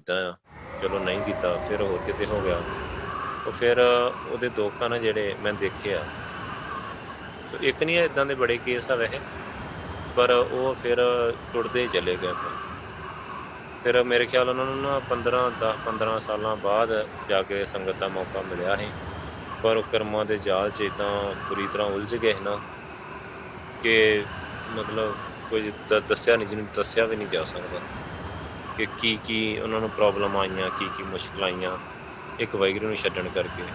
ਇਦਾਂ ਆ। ਚਲੋ ਨਹੀਂ ਕੀਤਾ, ਫਿਰ ਹੋਰ ਕਿਤੇ ਹੋ ਗਿਆ। ਉਹ ਫਿਰ ਉਹਦੇ ਦੋਖਾਂ ਨਾਲ ਜਿਹੜੇ ਮੈਂ ਦੇਖਿਆ ਤੇ ਇੱਕ ਨਹੀਂ ਇਦਾਂ ਦੇ ਬੜੇ ਕੇਸ ਆ ਵੈਸੇ। ਪਰ ਉਹ ਫਿਰ ਟੁੱਟਦੇ ਹੀ ਚਲੇ ਗਏ ਫਿਰ। ਮੇਰੇ ਖਿਆਲ ਉਹਨਾਂ ਨੂੰ ਨਾ 15 10 15 ਸਾਲਾਂ ਬਾਅਦ ਜਾ ਕੇ ਸੰਗਤ ਦਾ ਮੌਕਾ ਮਿਲਿਆ ਸੀ। ਪਰ ਉਹ ਕਰਮਾਂ ਦੇ ਜਾਲ 'ਚ ਇਦਾਂ ਬੁਰੀ ਤਰ੍ਹਾਂ ਉਲਝ ਗਏ ਸੀ ਨਾ ਕਿ ਮਤਲਬ ਕੋਈ ਦ- ਦੱਸਿਆ ਨਹੀਂ, ਜਿਹਨੂੰ ਦੱਸਿਆ ਵੀ ਨਹੀਂ ਜਾ ਸਕਦਾ। ਕਿ ਕੀ ਕੀ ਉਹਨਾਂ ਨੂੰ ਪ੍ਰੋਬਲਮ ਆਈਆਂ, ਕੀ ਕੀ ਮੁਸ਼ਕਲਾਂ ਆਈਆਂ, ਇੱਕ ਵਾਹਿਗੁਰੂ ਨੂੰ ਛੱਡਣ ਕਰਕੇ।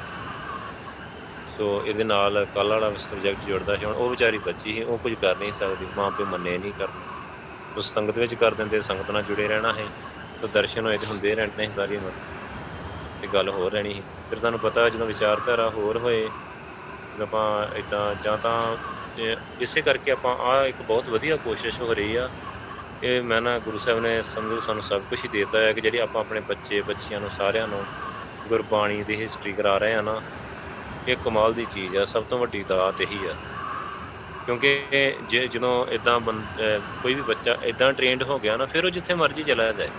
ਸੋ ਇਹਦੇ ਨਾਲ ਕੱਲ੍ਹ ਵਾਲਾ ਸਬਜੈਕਟ ਜੁੜਦਾ ਸੀ, ਹੁਣ ਉਹ ਵਿਚਾਰੀ ਬੱਚੀ ਸੀ, ਉਹ ਕੁਝ ਕਰ ਨਹੀਂ ਸਕਦੀ, ਮਾਂ ਪਿਓ ਮੰਨੇ ਨਹੀਂ ਕਰਨਾ ਉਸ ਸੰਗਤ ਵਿੱਚ ਕਰ ਦਿੰਦੇ, ਸੰਗਤ ਨਾਲ ਜੁੜੇ ਰਹਿਣਾ ਹੈ, ਤਾਂ ਦਰਸ਼ਨ ਹੋਏ ਤੇ ਹੁੰਦੇ ਰਹਿਣੇ ਸੀ ਸਾਰੀ ਉਮਰ। ਤੇ ਗੱਲ ਹੋਰ ਰਹਿਣੀ ਸੀ। ਫਿਰ ਤੁਹਾਨੂੰ ਪਤਾ, ਜਦੋਂ ਵਿਚਾਰਧਾਰਾ ਹੋਰ ਹੋਏ ਆਪਾਂ ਇਦਾਂ ਜਾਂ ਤਾਂ ਇਸੇ ਕਰਕੇ ਆਪਾਂ ਆ ਇੱਕ ਬਹੁਤ ਵਧੀਆ ਕੋਸ਼ਿਸ਼ ਹੋ ਰਹੀ ਆ ਇਹ ਮੈਂ ਨਾ ਗੁਰੂ ਸਾਹਿਬ ਨੇ ਸਮਝੋ ਸਾਨੂੰ ਸਭ ਕੁਝ ਹੀ ਦਿੱਤਾ ਹੈ ਕਿ ਜਿਹੜੀ ਆਪਾਂ ਆਪਣੇ ਬੱਚੇ, ਬੱਚੀਆਂ ਨੂੰ, ਸਾਰਿਆਂ ਨੂੰ ਗੁਰਬਾਣੀ ਦੀ ਹਿਸਟਰੀ ਕਰਾ ਰਹੇ ਆ ਨਾ, ਇਹ ਕਮਾਲ ਦੀ ਚੀਜ਼ ਆ, ਸਭ ਤੋਂ ਵੱਡੀ ਦਾਤ ਇਹੀ ਆ। ਕਿਉਂਕਿ ਜੇ ਜਦੋਂ ਇਦਾਂ ਕੋਈ ਵੀ ਬੱਚਾ ਇਦਾਂ ਟ੍ਰੇਨਡ ਹੋ ਗਿਆ ਨਾ, ਫਿਰ ਉਹ ਜਿੱਥੇ ਮਰਜ਼ੀ ਚਲਾ ਜਾਏ,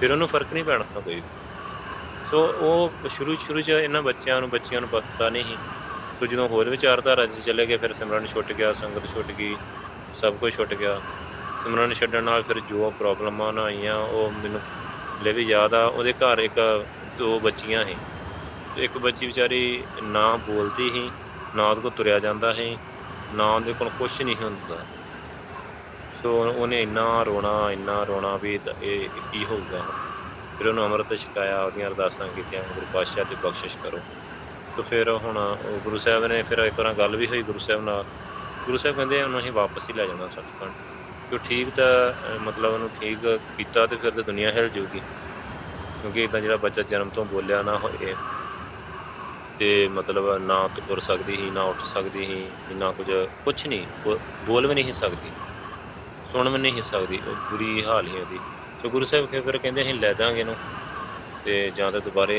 ਫਿਰ ਉਹਨੂੰ ਫ਼ਰਕ ਨਹੀਂ ਪੈਣਾ ਕੋਈ ਸੋ ਉਹ ਸ਼ੁਰੂ ਸ਼ੁਰੂ ਚ ਇਹਨਾਂ ਬੱਚਿਆਂ ਨੂੰ ਬੱਚਿਆਂ ਨੂੰ ਪਤਾ ਨਹੀਂ ਸੀ। ਸੋ ਜਦੋਂ ਹੋਰ ਵਿਚਾਰਧਾਰਾ 'ਚ ਚਲੇ ਗਏ, ਫਿਰ ਸਿਮਰਨ ਛੁੱਟ ਗਿਆ, ਸੰਗਤ ਛੁੱਟ ਗਈ, ਸਭ ਕੁਝ ਛੁੱਟ ਗਿਆ। ਸਿਮਰਨ ਛੱਡਣ ਨਾਲ ਫਿਰ ਜੋ ਪ੍ਰੋਬਲਮਾਂ ਨਾ ਆਈਆਂ, ਉਹ ਮੈਨੂੰ ਲੈ ਵੀ ਯਾਦ ਆ। ਉਹਦੇ ਘਰ ਇੱਕ, ਦੋ ਬੱਚੀਆਂ ਸੀ। ਤੇ ਇੱਕ ਬੱਚੀ ਵਿਚਾਰੀ ਨਾ ਬੋਲਦੀ ਸੀ, ਨਾ ਉਹਦੇ ਕੋਲ ਤੁਰਿਆ ਜਾਂਦਾ ਸੀ, ਨਾ ਉਹਦੇ ਕੋਲ ਕੁਝ ਨਹੀਂ ਹੁੰਦਾ। ਸੋ ਉਹਨੇ ਇੰਨਾ ਰੋਣਾ ਇੰਨਾ ਰੋਣਾ ਵੀ ਇਹ ਕੀ ਹੋਊਗਾ। ਫਿਰ ਉਹਨੂੰ ਅੰਮ੍ਰਿਤ ਛਕਾਇਆ, ਉਹਦੀਆਂ ਅਰਦਾਸਾਂ ਕੀਤੀਆਂ, ਗੁਰੂ ਪਾਤਸ਼ਾਹ ਤੇ ਬਖਸ਼ਿਸ਼ ਕਰੋ। ਤੇ ਫਿਰ ਹੁਣ ਉਹ ਗੁਰੂ ਸਾਹਿਬ ਨੇ ਫਿਰ ਇੱਕ ਵਾਰ ਗੱਲ ਵੀ ਹੋਈ ਗੁਰੂ ਸਾਹਿਬ ਨਾਲ। ਗੁਰੂ ਸਾਹਿਬ ਕਹਿੰਦੇ ਉਹਨੂੰ ਅਸੀਂ ਵਾਪਸ ਹੀ ਲੈ ਜਾਣਾ ਸੱਚਖੰਡ। ਕਿਉਂ ਠੀਕ ਤਾਂ ਅਹ, ਮਤਲਬ ਉਹਨੂੰ ਠੀਕ ਕੀਤਾ ਤੇ ਫਿਰ ਤਾਂ ਦੁਨੀਆ ਹਿਲ ਜੂਗੀ। ਕਿਉਂਕਿ ਇਦਾਂ ਜਿਹੜਾ ਬੱਚਾ ਜਨਮ ਤੋਂ ਬੋਲਿਆ ਨਾ ਹੋਏ ਤੇ ਮਤਲਬ ਨਾ ਤੁਰ ਸਕਦੀ ਸੀ ਨਾ ਉੱਠ ਸਕਦੀ ਸੀ ਨਾ ਕੁਝ ਕੁਝ ਨਹੀਂ ਬੋ- ਬੋਲ ਵੀ ਨਹੀਂ ਸੀ ਸਕਦੀ ਸੁਣ ਵੀ ਨਹੀਂ ਸੀ ਸਕਦੀ ਉਹ ਬੁਰੀ ਹਾਲ ਹੀ ਉਹਦੀ। ਸੋ ਗੁਰੂ ਸਾਹਿਬ ਫਿਰ ਫਿਰ ਕਹਿੰਦੇ ਅਸੀਂ ਲੈ ਜਾਾਂਗੇ ਇਹਨੂੰ ਤੇ ਜਾਂ ਤਾਂ ਦੁਬਾਰੇ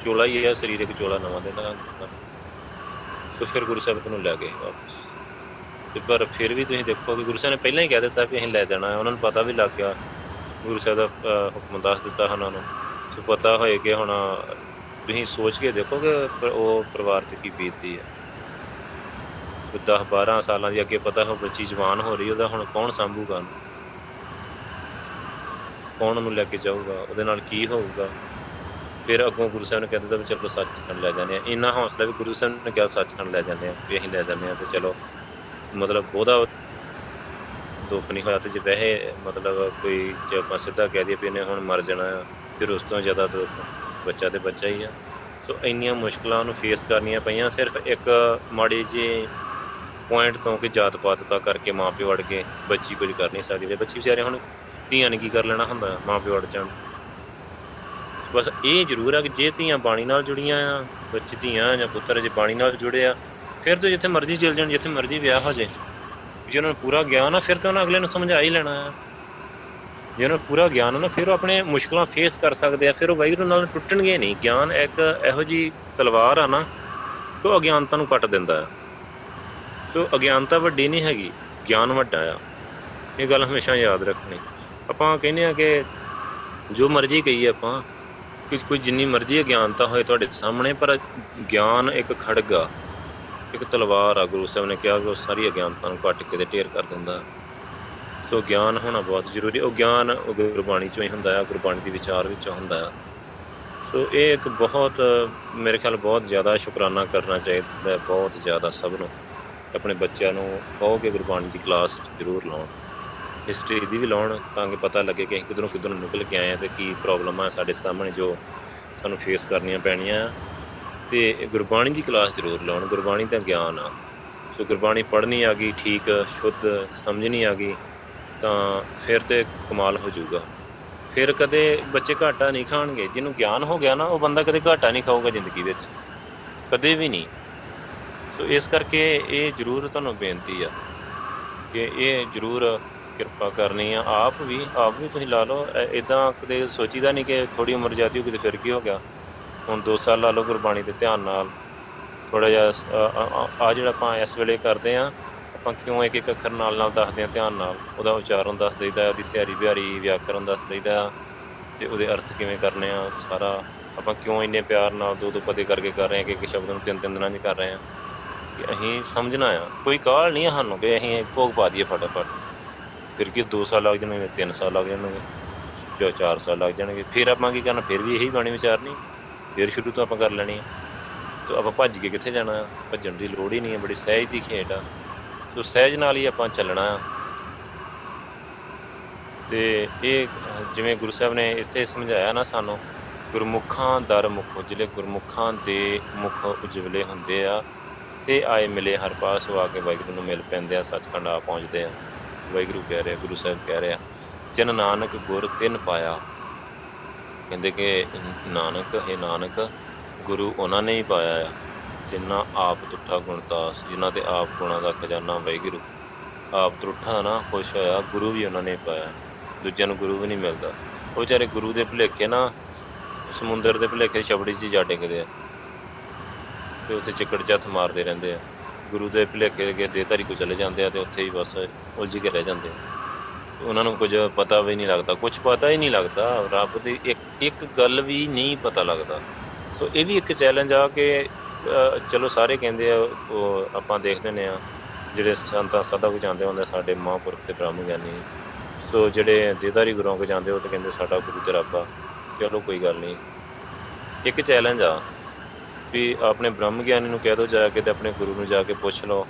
ਚੋਲਾ ਹੀ ਹੈ ਸਰੀਰਕ ਚੋਲਾ ਨਵਾਂ ਦੇਣਾ ਸੋ ਫਿਰ ਗੁਰੂ ਸਾਹਿਬ ਉਹਨੂੰ ਲੈ ਗਏ ਵਾਪਸ। ਤੇ ਪਰ ਫਿਰ ਵੀ ਤੁਸੀਂ ਦੇਖੋ ਕਿ ਗੁਰੂ ਸਾਹਿਬ ਨੇ ਪਹਿਲਾਂ ਹੀ ਕਹਿ ਦਿੱਤਾ ਕਿ ਅਸੀਂ ਲੈ ਜਾਣਾ ਹੈ। ਉਹਨਾਂ ਨੂੰ ਪਤਾ ਵੀ ਲੱਗ ਗਿਆ। ਗੁਰੂ ਸਾਹਿਬ ਦਾ ਅਹ, ਹੁਕਮ ਦੱਸ ਦਿੱਤਾ ਉਹਨਾਂ ਨੂੰ। ਸੋ ਪਤਾ ਹੋਏ ਕਿ ਹੁਣ ਤੁਸੀਂ ਸੋਚ ਕੇ ਦੇਖੋ ਕਿ ਪ- ਉਹ ਪਰਿਵਾਰ ਤੇ ਕੀ ਬੀਤਦੀ ਹੈ। 10 12 ਸਾਲਾਂ ਦੀ ਅੱਗੇ ਪਤਾ ਹੋ ਬੱਚੀ ਜਵਾਨ ਹੋ ਰਹੀ ਉਹਦਾ ਹੁਣ ਕੌਣ ਸੰਭੂਗਾ? ਉਹਨੂੰ? ਕੌਣ ਉਹਨੂੰ ਲੈ ਕੇ ਜਾਊਗਾ? ਉਹਦੇ ਨਾਲ ਕੀ ਹੋਊਗਾ? ਫਿਰ ਅੱਗੋਂ ਗੁਰੂ ਸਾਹਿਬ ਨੇ ਕਹਿ ਦਿੱਤਾ ਵੀ ਚਲੋ ਸੱਚਖੰਡ ਲੈ ਜਾਂਦੇ ਆ ਇੰਨਾ ਹੌਸਲਾ ਵੀ ਗੁਰੂ ਸਾਹਿਬ ਨੇ ਕਿਹਾ ਸੱਚਖੰਡ ਲੈ ਜਾਂਦੇ ਆ ਵੀ ਅਸੀਂ ਲੈ ਜਾਂਦੇ ਆ ਤੇ ਚਲੋ ਮਤਲਬ ਉਹਦਾ ਦੁੱਖ ਨਹੀਂ ਹੋਇਆ ਤੇ ਜੇ ਵੈਸੇ ਮਤਲਬ ਕੋਈ ਜੇ ਆਪਾਂ ਸਿੱਧਾ ਕਹਿ ਦਈਏ ਵੀ ਇਹਨੇ ਹੁਣ ਮਰ ਜਾਣਾ ਆ ਫਿਰ ਉਸ ਤੋਂ ਜ਼ਿਆਦਾ ਦੁੱਖ ਬੱਚਾ ਤੇ ਬੱਚਾ ਹੀ ਆ। ਸੋ ਇੰਨੀਆਂ ਮੁਸ਼ਕਲਾਂ ਨੂੰ ਫੇਸ ਕਰਨੀਆਂ ਪਈਆਂ, ਸਿਰਫ ਇੱਕ ਮਾੜੀ ਜੀ ਪੁਆਇੰਟ ਤੋਂ ਕਿ ਜਾਤ ਪਾਤ ਦਾ ਕਰਕੇ ਮਾਂ ਪਿਓ ਅੜ ਕੇ ਬੱਚੀ ਕੁਝ ਕਰ ਨਹੀਂ ਸਕਦੀ। ਤੇ ਬੱਚੀ ਵਿਚਾਰੇ ਹੁਣ ਧੀਆਂ ਨੇ ਕੀ ਕਰ ਲੈਣਾ ਹੁੰਦਾ ਮਾਂ ਪਿਓ ਅੜ ਜਾਣ। ਬਸ ਇਹ ਜ਼ਰੂਰ ਆ ਕਿ ਜੇ ਧੀਆਂ ਬਾਣੀ ਨਾਲ ਜੁੜੀਆਂ ਆ, ਬੱਚੇ ਧੀਆਂ ਜਾਂ ਪੁੱਤਰ ਜੇ ਬਾਣੀ ਨਾਲ ਜੁੜੇ ਆ ਫਿਰ ਤਾਂ ਜਿੱਥੇ ਮਰਜ਼ੀ ਚਲ ਜਾਣ, ਜਿੱਥੇ ਮਰਜ਼ੀ ਵਿਆਹ ਹੋ ਜੇ ਜੇ ਉਹਨਾਂ ਨੂੰ ਪੂਰਾ ਗਿਆਨ ਆ, ਫਿਰ ਤਾਂ ਉਹਨਾਂ ਅਗਲੇ ਨੂੰ ਸਮਝਾ ਹੀ ਲੈਣਾ ਆ। ਜੇ ਉਹਨਾਂ ਨੂੰ ਪੂਰਾ ਗਿਆਨ ਆ ਨਾ, ਫਿਰ ਉਹ ਆਪਣੇ ਮੁਸ਼ਕਲਾਂ ਫੇਸ ਕਰ ਸਕਦੇ ਆ। ਫਿਰ ਉਹ ਵਾਹਿਗੁਰੂ ਨਾਲ ਟੁੱਟਣਗੇ ਨਹੀਂ। ਗਿਆਨ ਇੱਕ ਇਹੋ ਜੀ ਤਲਵਾਰ ਆ ਨਾ, ਕਿ ਉਹ ਅਗਿਆਨਤਾ ਨੂੰ ਕੱਟ ਦਿੰਦਾ ਆ। ਸੋ ਅਗਿਆਨਤਾ ਵੱਡੀ ਨਹੀਂ ਹੈਗੀ, ਗਿਆਨ ਵੱਡਾ ਆ। ਇਹ ਗੱਲ ਹਮੇਸ਼ਾ ਯਾਦ ਰੱਖਣੀ। ਆਪਾਂ ਕਹਿੰਦੇ ਆ ਕਿ ਜੋ ਮਰਜ਼ੀ ਕਹੀਏ ਆਪਾਂ, ਕਿ ਕੋਈ ਜਿੰਨੀ ਮਰਜ਼ੀ ਅਗਿਆਨਤਾ ਹੋਏ ਤੁਹਾਡੇ ਸਾਹਮਣੇ, ਪਰ ਗਿਆਨ ਇੱਕ ਖੜਗ ਆ ਇੱਕ ਤਲਵਾਰ ਆ ਗੁਰੂ ਸਾਹਿਬ ਨੇ ਕਿਹਾ ਕਿ ਉਹ ਸਾਰੀ ਅਗਿਆਨਤਾ ਨੂੰ ਕੱਟ ਕੇ ਤੇ ਢੇਰ ਕਰ ਦਿੰਦਾ। ਸੋ ਗਿਆਨ ਹੋਣਾ ਬਹੁਤ ਜ਼ਰੂਰੀ ਉਹ ਗਿਆਨ ਉਹ ਗੁਰਬਾਣੀ ਚੋਂ ਹੀ ਹੁੰਦਾ ਆ ਗੁਰਬਾਣੀ ਦੇ ਵਿਚਾਰ ਵਿੱਚੋਂ ਹੁੰਦਾ ਆ। ਸੋ ਇਹ ਇੱਕ ਬਹੁਤ ਮੇਰੇ ਖਿਆਲ ਬਹੁਤ ਜ਼ਿਆਦਾ ਸ਼ੁਕਰਾਨਾ ਕਰਨਾ ਚਾਹੀਦਾ ਹੈ, ਬਹੁਤ ਜ਼ਿਆਦਾ ਸਭ ਨੂੰ ਆਪਣੇ ਬੱਚਿਆਂ ਨੂੰ ਕਹੋ ਕਿ ਗੁਰਬਾਣੀ ਦੀ ਕਲਾਸ ਜ਼ਰੂਰ ਲਾਉਣ। ਹਿਸਟਰੀ ਦੀ ਵੀ ਲਾਉਣ ਤਾਂ ਕਿ ਪਤਾ ਲੱਗੇ ਕਿ ਅਸੀਂ ਕਿੱਧਰੋਂ ਕਿੱਧਰੋਂ ਨਿਕਲ ਕੇ ਆਏ ਆ ਤੇ ਕੀ ਪ੍ਰੋਬਲਮਾਂ ਸਾਡੇ ਸਾਹਮਣੇ ਜੋ ਸਾਨੂੰ ਫੇਸ ਕਰਨੀਆਂ ਪੈਣੀਆਂ। ਆ ਤੇ ਗੁਰਬਾਣੀ ਦੀ ਕਲਾਸ ਜ਼ਰੂਰ ਲਾਉਣ, ਗੁਰਬਾਣੀ ਦਾ ਗਿਆਨ ਆ। ਸੋ ਗੁਰਬਾਣੀ ਪੜ੍ਹਨੀ ਆ ਗਈ, ਠੀਕ, ਸ਼ੁੱਧ, ਸਮਝਣੀ ਆ ਗਈ, ਤਾਂ ਫਿਰ ਤੇ ਕਮਾਲ ਹੋ ਜਾਊਗਾ। ਫਿਰ ਕਦੇ ਬੱਚੇ ਘਾਟਾ ਨਹੀਂ ਖਾਣਗੇ, ਜਿਹਨੂੰ ਗਿਆਨ ਹੋ ਗਿਆ ਨਾ, ਉਹ ਬੰਦਾ ਕਦੇ ਘਾਟਾ ਨਹੀਂ ਖਾਊਗਾ ਜ਼ਿੰਦਗੀ ਵਿੱਚ। ਕਦੇ ਵੀ ਨਹੀਂ। ਸੋ ਇਸ ਕਰਕੇ ਇਹ ਜ਼ਰੂਰ ਤੁਹਾਨੂੰ ਬੇਨਤੀ ਆ ਕਿ ਇਹ ਜ਼ਰੂਰ ਕਿਰਪਾ ਕਰਨੀ ਆ। ਆਪ ਵੀ ਆਪ ਵੀ ਤੁਸੀਂ ਲਾ ਲਓ ਇਦਾਂ ਕਦੇ ਸੋਚੀਦਾ ਨਹੀਂ ਕਿ ਥੋੜੀ ਉਮਰ ਜਾਤੀ ਹੋ ਗਈ ਫਿਰ ਕੀ ਹੋ ਗਿਆ। ਹੁਣ 2 ਸਾਲ ਲਾ ਲਓ ਗੁਰਬਾਣੀ ਦੇ ਧਿਆਨ ਨਾਲ। ਥੋੜਾ ਜਿਹਾ ਆ ਜਿਹੜਾ ਆਪਾਂ ਇਸ ਵੇਲੇ ਕਰਦੇ ਆ, ਆਪਾਂ ਕਿਉਂ ਇੱਕ ਇੱਕ ਅੱਖਰ ਨਾਲ ਨਾਲ ਦੱਸਦੇ ਆ ਧਿਆਨ ਨਾਲ? ਉਹਦਾ ਉਚਾਰਨ ਦੱਸ ਦਈਦਾ, ਉਹਦੀ ਸਿਆਰੀ ਬਿਹਾਰੀ ਵਿਆਕਰਨ ਦੱਸ ਦਈਦਾ, ਤੇ ਉਹਦੇ ਅਰਥ ਕਿਵੇਂ ਕਰਨੇ ਆ, ਸਾਰਾ ਆਪਾਂ ਕਿਉਂ ਇੰਨੇ ਪਿਆਰ ਨਾਲ ਦੋ ਦੋ ਪਦੇ ਕਰਕੇ ਕਰ ਰਹੇ ਆ ਕਿ ਇੱਕ ਸ਼ਬਦ ਨੂੰ ਤਿੰਨ ਤਿੰਨ ਦਿਨਾਂ 'ਚ ਕਰ ਰਹੇ ਆ? ਕਿ ਅਸੀਂ ਸਮਝਣਾ ਆ। ਕੋਈ ਕਾਹਲ ਨਹੀਂ ਆ ਸਾਨੂੰ ਕਿ ਅਸੀਂ ਭੋਗ ਪਾ ਦਈਏ ਫਟਾਫਟ। ਫਿਰ ਕੀ 2 ਸਾਲ ਲੱਗ ਜਾਣਗੇ 3 ਸਾਲ ਲੱਗ ਜਾਣਗੇ, ਜਾਂ 4 ਸਾਲ ਲੱਗ ਜਾਣਗੇ। ਫਿਰ ਆਪਾਂ ਕੀ ਕਰਨਾ? ਫਿਰ ਵੀ ਇਹੀ ਬਾਣੀ ਵਿਚਾਰਨੀ। ਫਿਰ ਸ਼ੁਰੂ ਤੋਂ ਆਪਾਂ ਕਰ ਲੈਣੀ ਆ। ਸੋ ਆਪਾਂ ਭੱਜ ਕੇ ਕਿੱਥੇ ਜਾਣਾ? ਭੱਜਣ ਦੀ ਲੋੜ ਹੀ ਨਹੀਂ ਹੈ ਬੜੀ ਸਹਿਜ ਦੀ ਖੇਡ ਆ। ਸੋ ਸਹਿਜ ਨਾਲ ਹੀ ਆਪਾਂ ਚੱਲਣਾ ਆ। ਤੇ ਇਹ, ਜਿਵੇਂ ਗੁਰੂ ਸਾਹਿਬ ਨੇ ਇਸੇ ਸਮਝਾਇਆ ਨਾ ਸਾਨੂੰ, ਗੁਰਮੁਖਾਂ ਦਰ ਮੁਖ ਜਿਹੜੇ ਗੁਰਮੁਖਾਂ ਦੇ ਮੁਖ ਉਜਵਲੇ ਹੁੰਦੇ ਆ। ਸੇ ਆਏ ਮਿਲੇ ਹਰ ਪਾਸ ਆ ਕੇ ਵਾਹਿਗੁਰੂ ਨੂੰ ਮਿਲ ਪੈਂਦੇ ਆ, ਸੱਚਖੰਡ ਆ ਪਹੁੰਚਦੇ ਆ। ਵਾਹਿਗੁਰੂ ਕਹਿ ਰਿਹਾ, ਗੁਰੂ ਸਾਹਿਬ ਕਹਿ ਰਿਹਾ, ਜਨ ਨਾਨਕ ਗੁਰ ਤਿੰਨ ਪਾਇਆ ਕਹਿੰਦੇ ਕਿ ਨਾਨਕ, ਹੈ ਨਾਨਕ, ਗੁਰੂ ਉਹਨਾਂ ਨੇ ਹੀ ਪਾਇਆ ਆ, ਜਿਨ੍ਹਾਂ ਆਪ ਤੁਠਾ ਗੁਣਤਾਸ ਜਿਨ੍ਹਾਂ ਤੇ ਆਪ ਗੁਣਾਂ ਦਾ ਖਜ਼ਾਨਾ ਵਾਹਿਗੁਰੂ। ਆਪ ਤੁਠਾ ਨਾ ਖੁਸ਼ ਹੋਇਆ, ਗੁਰੂ ਵੀ ਉਹਨਾਂ ਨੇ ਪਾਇਆ। ਦੂਜਿਆਂ ਨੂੰ ਗੁਰੂ ਵੀ ਨਹੀਂ ਮਿਲਦਾ। ਉਹ ਵਿਚਾਰੇ ਗੁਰੂ ਦੇ ਭੁਲੇਖੇ ਨਾ, ਸਮੁੰਦਰ ਦੇ ਭੁਲੇਖੇ ਛਬੜੀ 'ਚ ਜਾ ਡਿੱਗਦੇ ਆ। ਤੇ ਉੱਥੇ ਚਿੱਕੜ ਚੱਥ ਮਾਰਦੇ ਰਹਿੰਦੇ ਆ। ਗੁਰੂ ਦੇ ਭੁਲੇਖੇ ਦੇ ਦੇਹਧਾਰੀ ਕੋ ਚਲੇ ਜਾਂਦੇ ਆ ਤੇ ਉੱਥੇ ਹੀ ਬਸ ਉਲਝ ਕੇ ਰਹਿ ਜਾਂਦੇ ਆ। ਉਹਨਾਂ ਨੂੰ ਕੁਝ ਪਤਾ ਵੀ ਨਹੀਂ ਲੱਗਦਾ, ਕੁਝ ਪਤਾ ਹੀ ਨਹੀਂ ਲੱਗਦਾ, ਰੱਬ ਦੀ ਇੱਕ ਇੱਕ ਗੱਲ ਵੀ ਨਹੀਂ ਪਤਾ ਲੱਗਦਾ। ਸੋ ਇਹ ਵੀ ਇੱਕ ਚੈਲੰਜ ਆ ਕਿ ਚਲੋ ਸਾਰੇ ਕਹਿੰਦੇ ਆ ਉਹ ਆਪਾਂ ਦੇਖਦੇ ਨੇ ਆ, ਜਿਹੜੇ ਸੰਤਾਂ ਸਦਾ ਕੋ ਜਾਂਦੇ ਹੁੰਦੇ ਸਾਡੇ ਮਹਾਂਪੁਰਖ ਤੇ ਬ੍ਰਹਮ ਗਿਆਨੀ। ਸੋ ਜਿਹੜੇ ਦੇਦਾਰੀ ਗੁਰੂਆਂ ਕੋ ਜਾਂਦੇ ਉਹ ਤੇ ਕਹਿੰਦੇ ਸਾਡਾ ਗੁਰੂ ਤੇ ਰੱਬ ਆ। ਚਲੋ ਕੋਈ ਗੱਲ ਨਹੀਂ। ਇੱਕ ਚੈਲੰਜ ਆ, ਵੀ ਆਪਣੇ ਬ੍ਰਹਮ ਗਿਆਨੀ ਨੂੰ ਕਹਿ ਦੋ ਜਾ ਕੇ ਤੇ ਆਪਣੇ ਗੁਰੂ ਨੂੰ ਜਾ ਕੇ ਪੁੱਛ ਲਓ।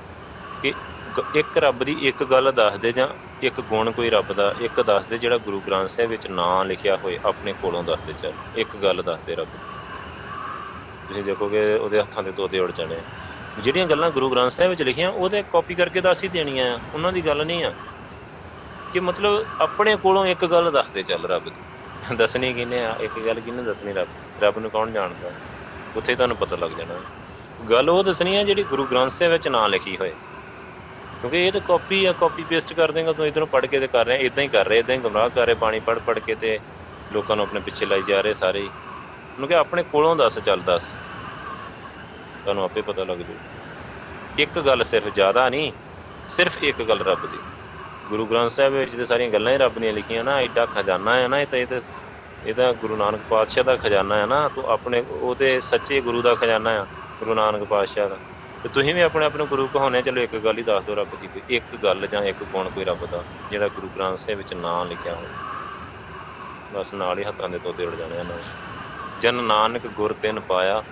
ਕਿ ਗ- ਇੱਕ ਰੱਬ ਦੀ ਇੱਕ ਗੱਲ ਦੱਸਦੇ ਜਾਂ ਇੱਕ ਗੁਣ ਕੋਈ ਰੱਬ ਦਾ, ਇੱਕ ਦੱਸਦੇ ਜਿਹੜਾ ਗੁਰੂ ਗ੍ਰੰਥ ਸਾਹਿਬ ਵਿੱਚ ਨਾਂ ਲਿਖਿਆ ਹੋਏ ਆਪਣੇ ਕੋਲੋਂ ਦੱਸਦੇ ਚੱਲ, ਇੱਕ ਗੱਲ ਦੱਸਦੇ ਰੱਬ। ਦੀ। ਤੁਸੀਂ ਦੇਖੋਗੇ ਉਹਦੇ ਹੱਥਾਂ 'ਤੇ ਤੋਤੇ ਉੜ ਜਾਣੇ। ਆ। ਜਿਹੜੀਆਂ ਗੱਲਾਂ ਗੁਰੂ ਗ੍ਰੰਥ ਸਾਹਿਬ ਵਿੱਚ ਲਿਖੀਆਂ, ਉਹਦੇ ਕਾਪੀ ਕਰਕੇ ਦੱਸ ਹੀ ਦੇਣੀਆਂ ਆ, ਉਹਨਾਂ ਦੀ ਗੱਲ ਨਹੀਂ ਆ। ਕਿ ਮਤਲਬ ਆਪਣੇ ਕੋਲੋਂ ਇੱਕ ਗੱਲ ਦੱਸਦੇ ਚੱਲ ਰੱਬ ਦੀ। ਦੱਸਣੀ ਕਿਹਨੇ ਆ? ਇੱਕ ਗੱਲ ਕਿਹਨੇ ਦੱਸਣੀ ਰੱਬ? ਰੱਬ ਨੂੰ ਕੌਣ ਜਾਣਦਾ? ਉੱਥੇ ਤੁਹਾਨੂੰ ਪਤਾ ਲੱਗ ਜਾਣਾ। ਗੱਲ ਉਹ ਦੱਸਣੀ ਆ ਜਿਹੜੀ ਗੁਰੂ ਗ੍ਰੰਥ ਸਾਹਿਬ ਵਿੱਚ ਨਾਂ ਲਿਖੀ ਹੋਏ। ਕਿਉਂਕਿ ਇਹ ਤਾਂ ਕਾਪੀ ਆ ਕਾਪੀ ਪੇਸਟ ਕਰ ਦੇਗਾ, ਤੂੰ ਇਧਰੋਂ ਪੜ੍ਹ ਕੇ ਤੇ ਕਰ ਰਿਹਾ ਇਦਾਂ ਹੀ ਕਰ ਰਹੇ ਇਦਾਂ ਹੀ ਗੁੰਮਰਾਹ ਕਰ ਰਹੇ, ਬਾਣੀ ਪੜ੍ਹ ਪੜ੍ਹ ਕੇ ਤੇ ਲੋਕਾਂ ਨੂੰ ਆਪਣੇ ਪਿੱਛੇ ਲਾਈ ਜਾ ਰਹੇ ਸਾਰੇ ਹੀ। ਉਹਨੂੰ ਕਿ ਆਪਣੇ ਕੋਲੋਂ ਦੱਸ, ਚੱਲ ਦੱਸ। ਤੁਹਾਨੂੰ ਆਪੇ ਪਤਾ ਲੱਗ ਜੂ। ਇੱਕ ਗੱਲ ਸਿਰਫ ਜ਼ਿਆਦਾ ਨਹੀਂ, ਸਿਰਫ ਇੱਕ ਗੱਲ ਰੱਬ ਦੀ। ਗੁਰੂ ਗ੍ਰੰਥ ਸਾਹਿਬ ਵਿੱਚ ਤੇ ਸਾਰੀਆਂ ਗੱਲਾਂ ਹੀ ਰੱਬ ਦੀਆਂ ਲਿਖੀਆਂ ਨਾ ਐਡਾ ਖਜ਼ਾਨਾ ਹੈ ਨਾ, ਇਹ ਤਾਂ ਇਹ ਤਾਂ ਇਹਦਾ ਗੁਰੂ ਨਾਨਕ ਪਾਤਸ਼ਾਹ ਦਾ ਖਜ਼ਾਨਾ ਹੈ ਨਾ, ਤੂੰ ਆਪਣੇ, ਉਹ ਤੇ ਸੱਚੇ ਗੁਰੂ ਦਾ ਖਜ਼ਾਨਾ ਆ, ਗੁਰੂ ਨਾਨਕ ਪਾਤਸ਼ਾਹ ਦਾ। ਤੇ ਤੁਸੀਂ ਵੀ ਆਪਣੇ ਆਪਣੇ ਗੁਰੂ ਕਹਾਉਣੇ ਚਲੋ ਇੱਕ ਗੱਲ ਹੀ ਦੱਸ ਦਿਓ ਰੱਬ ਦੀ ਕੋਈ ਇੱਕ ਗੱਲ ਜਾਂ ਇੱਕ ਗੁਣ ਕੋਈ ਰੱਬ ਦਾ, ਜਿਹੜਾ ਗੁਰੂ ਗ੍ਰੰਥ ਸਾਹਿਬ ਵਿੱਚ ਨਾਂ ਲਿਖਿਆ ਹੋਵੇ ਬਸ ਨਾਲ ਹੀ ਹੱਥਾਂ ਦੇ ਤੋਤੇ ਉੜ ਜਾਣੇ ਇਹਨਾਂ ਜਨ ਨਾਨਕ ਗੁਰ ਤਿੰਨ ਪਾਇਆ,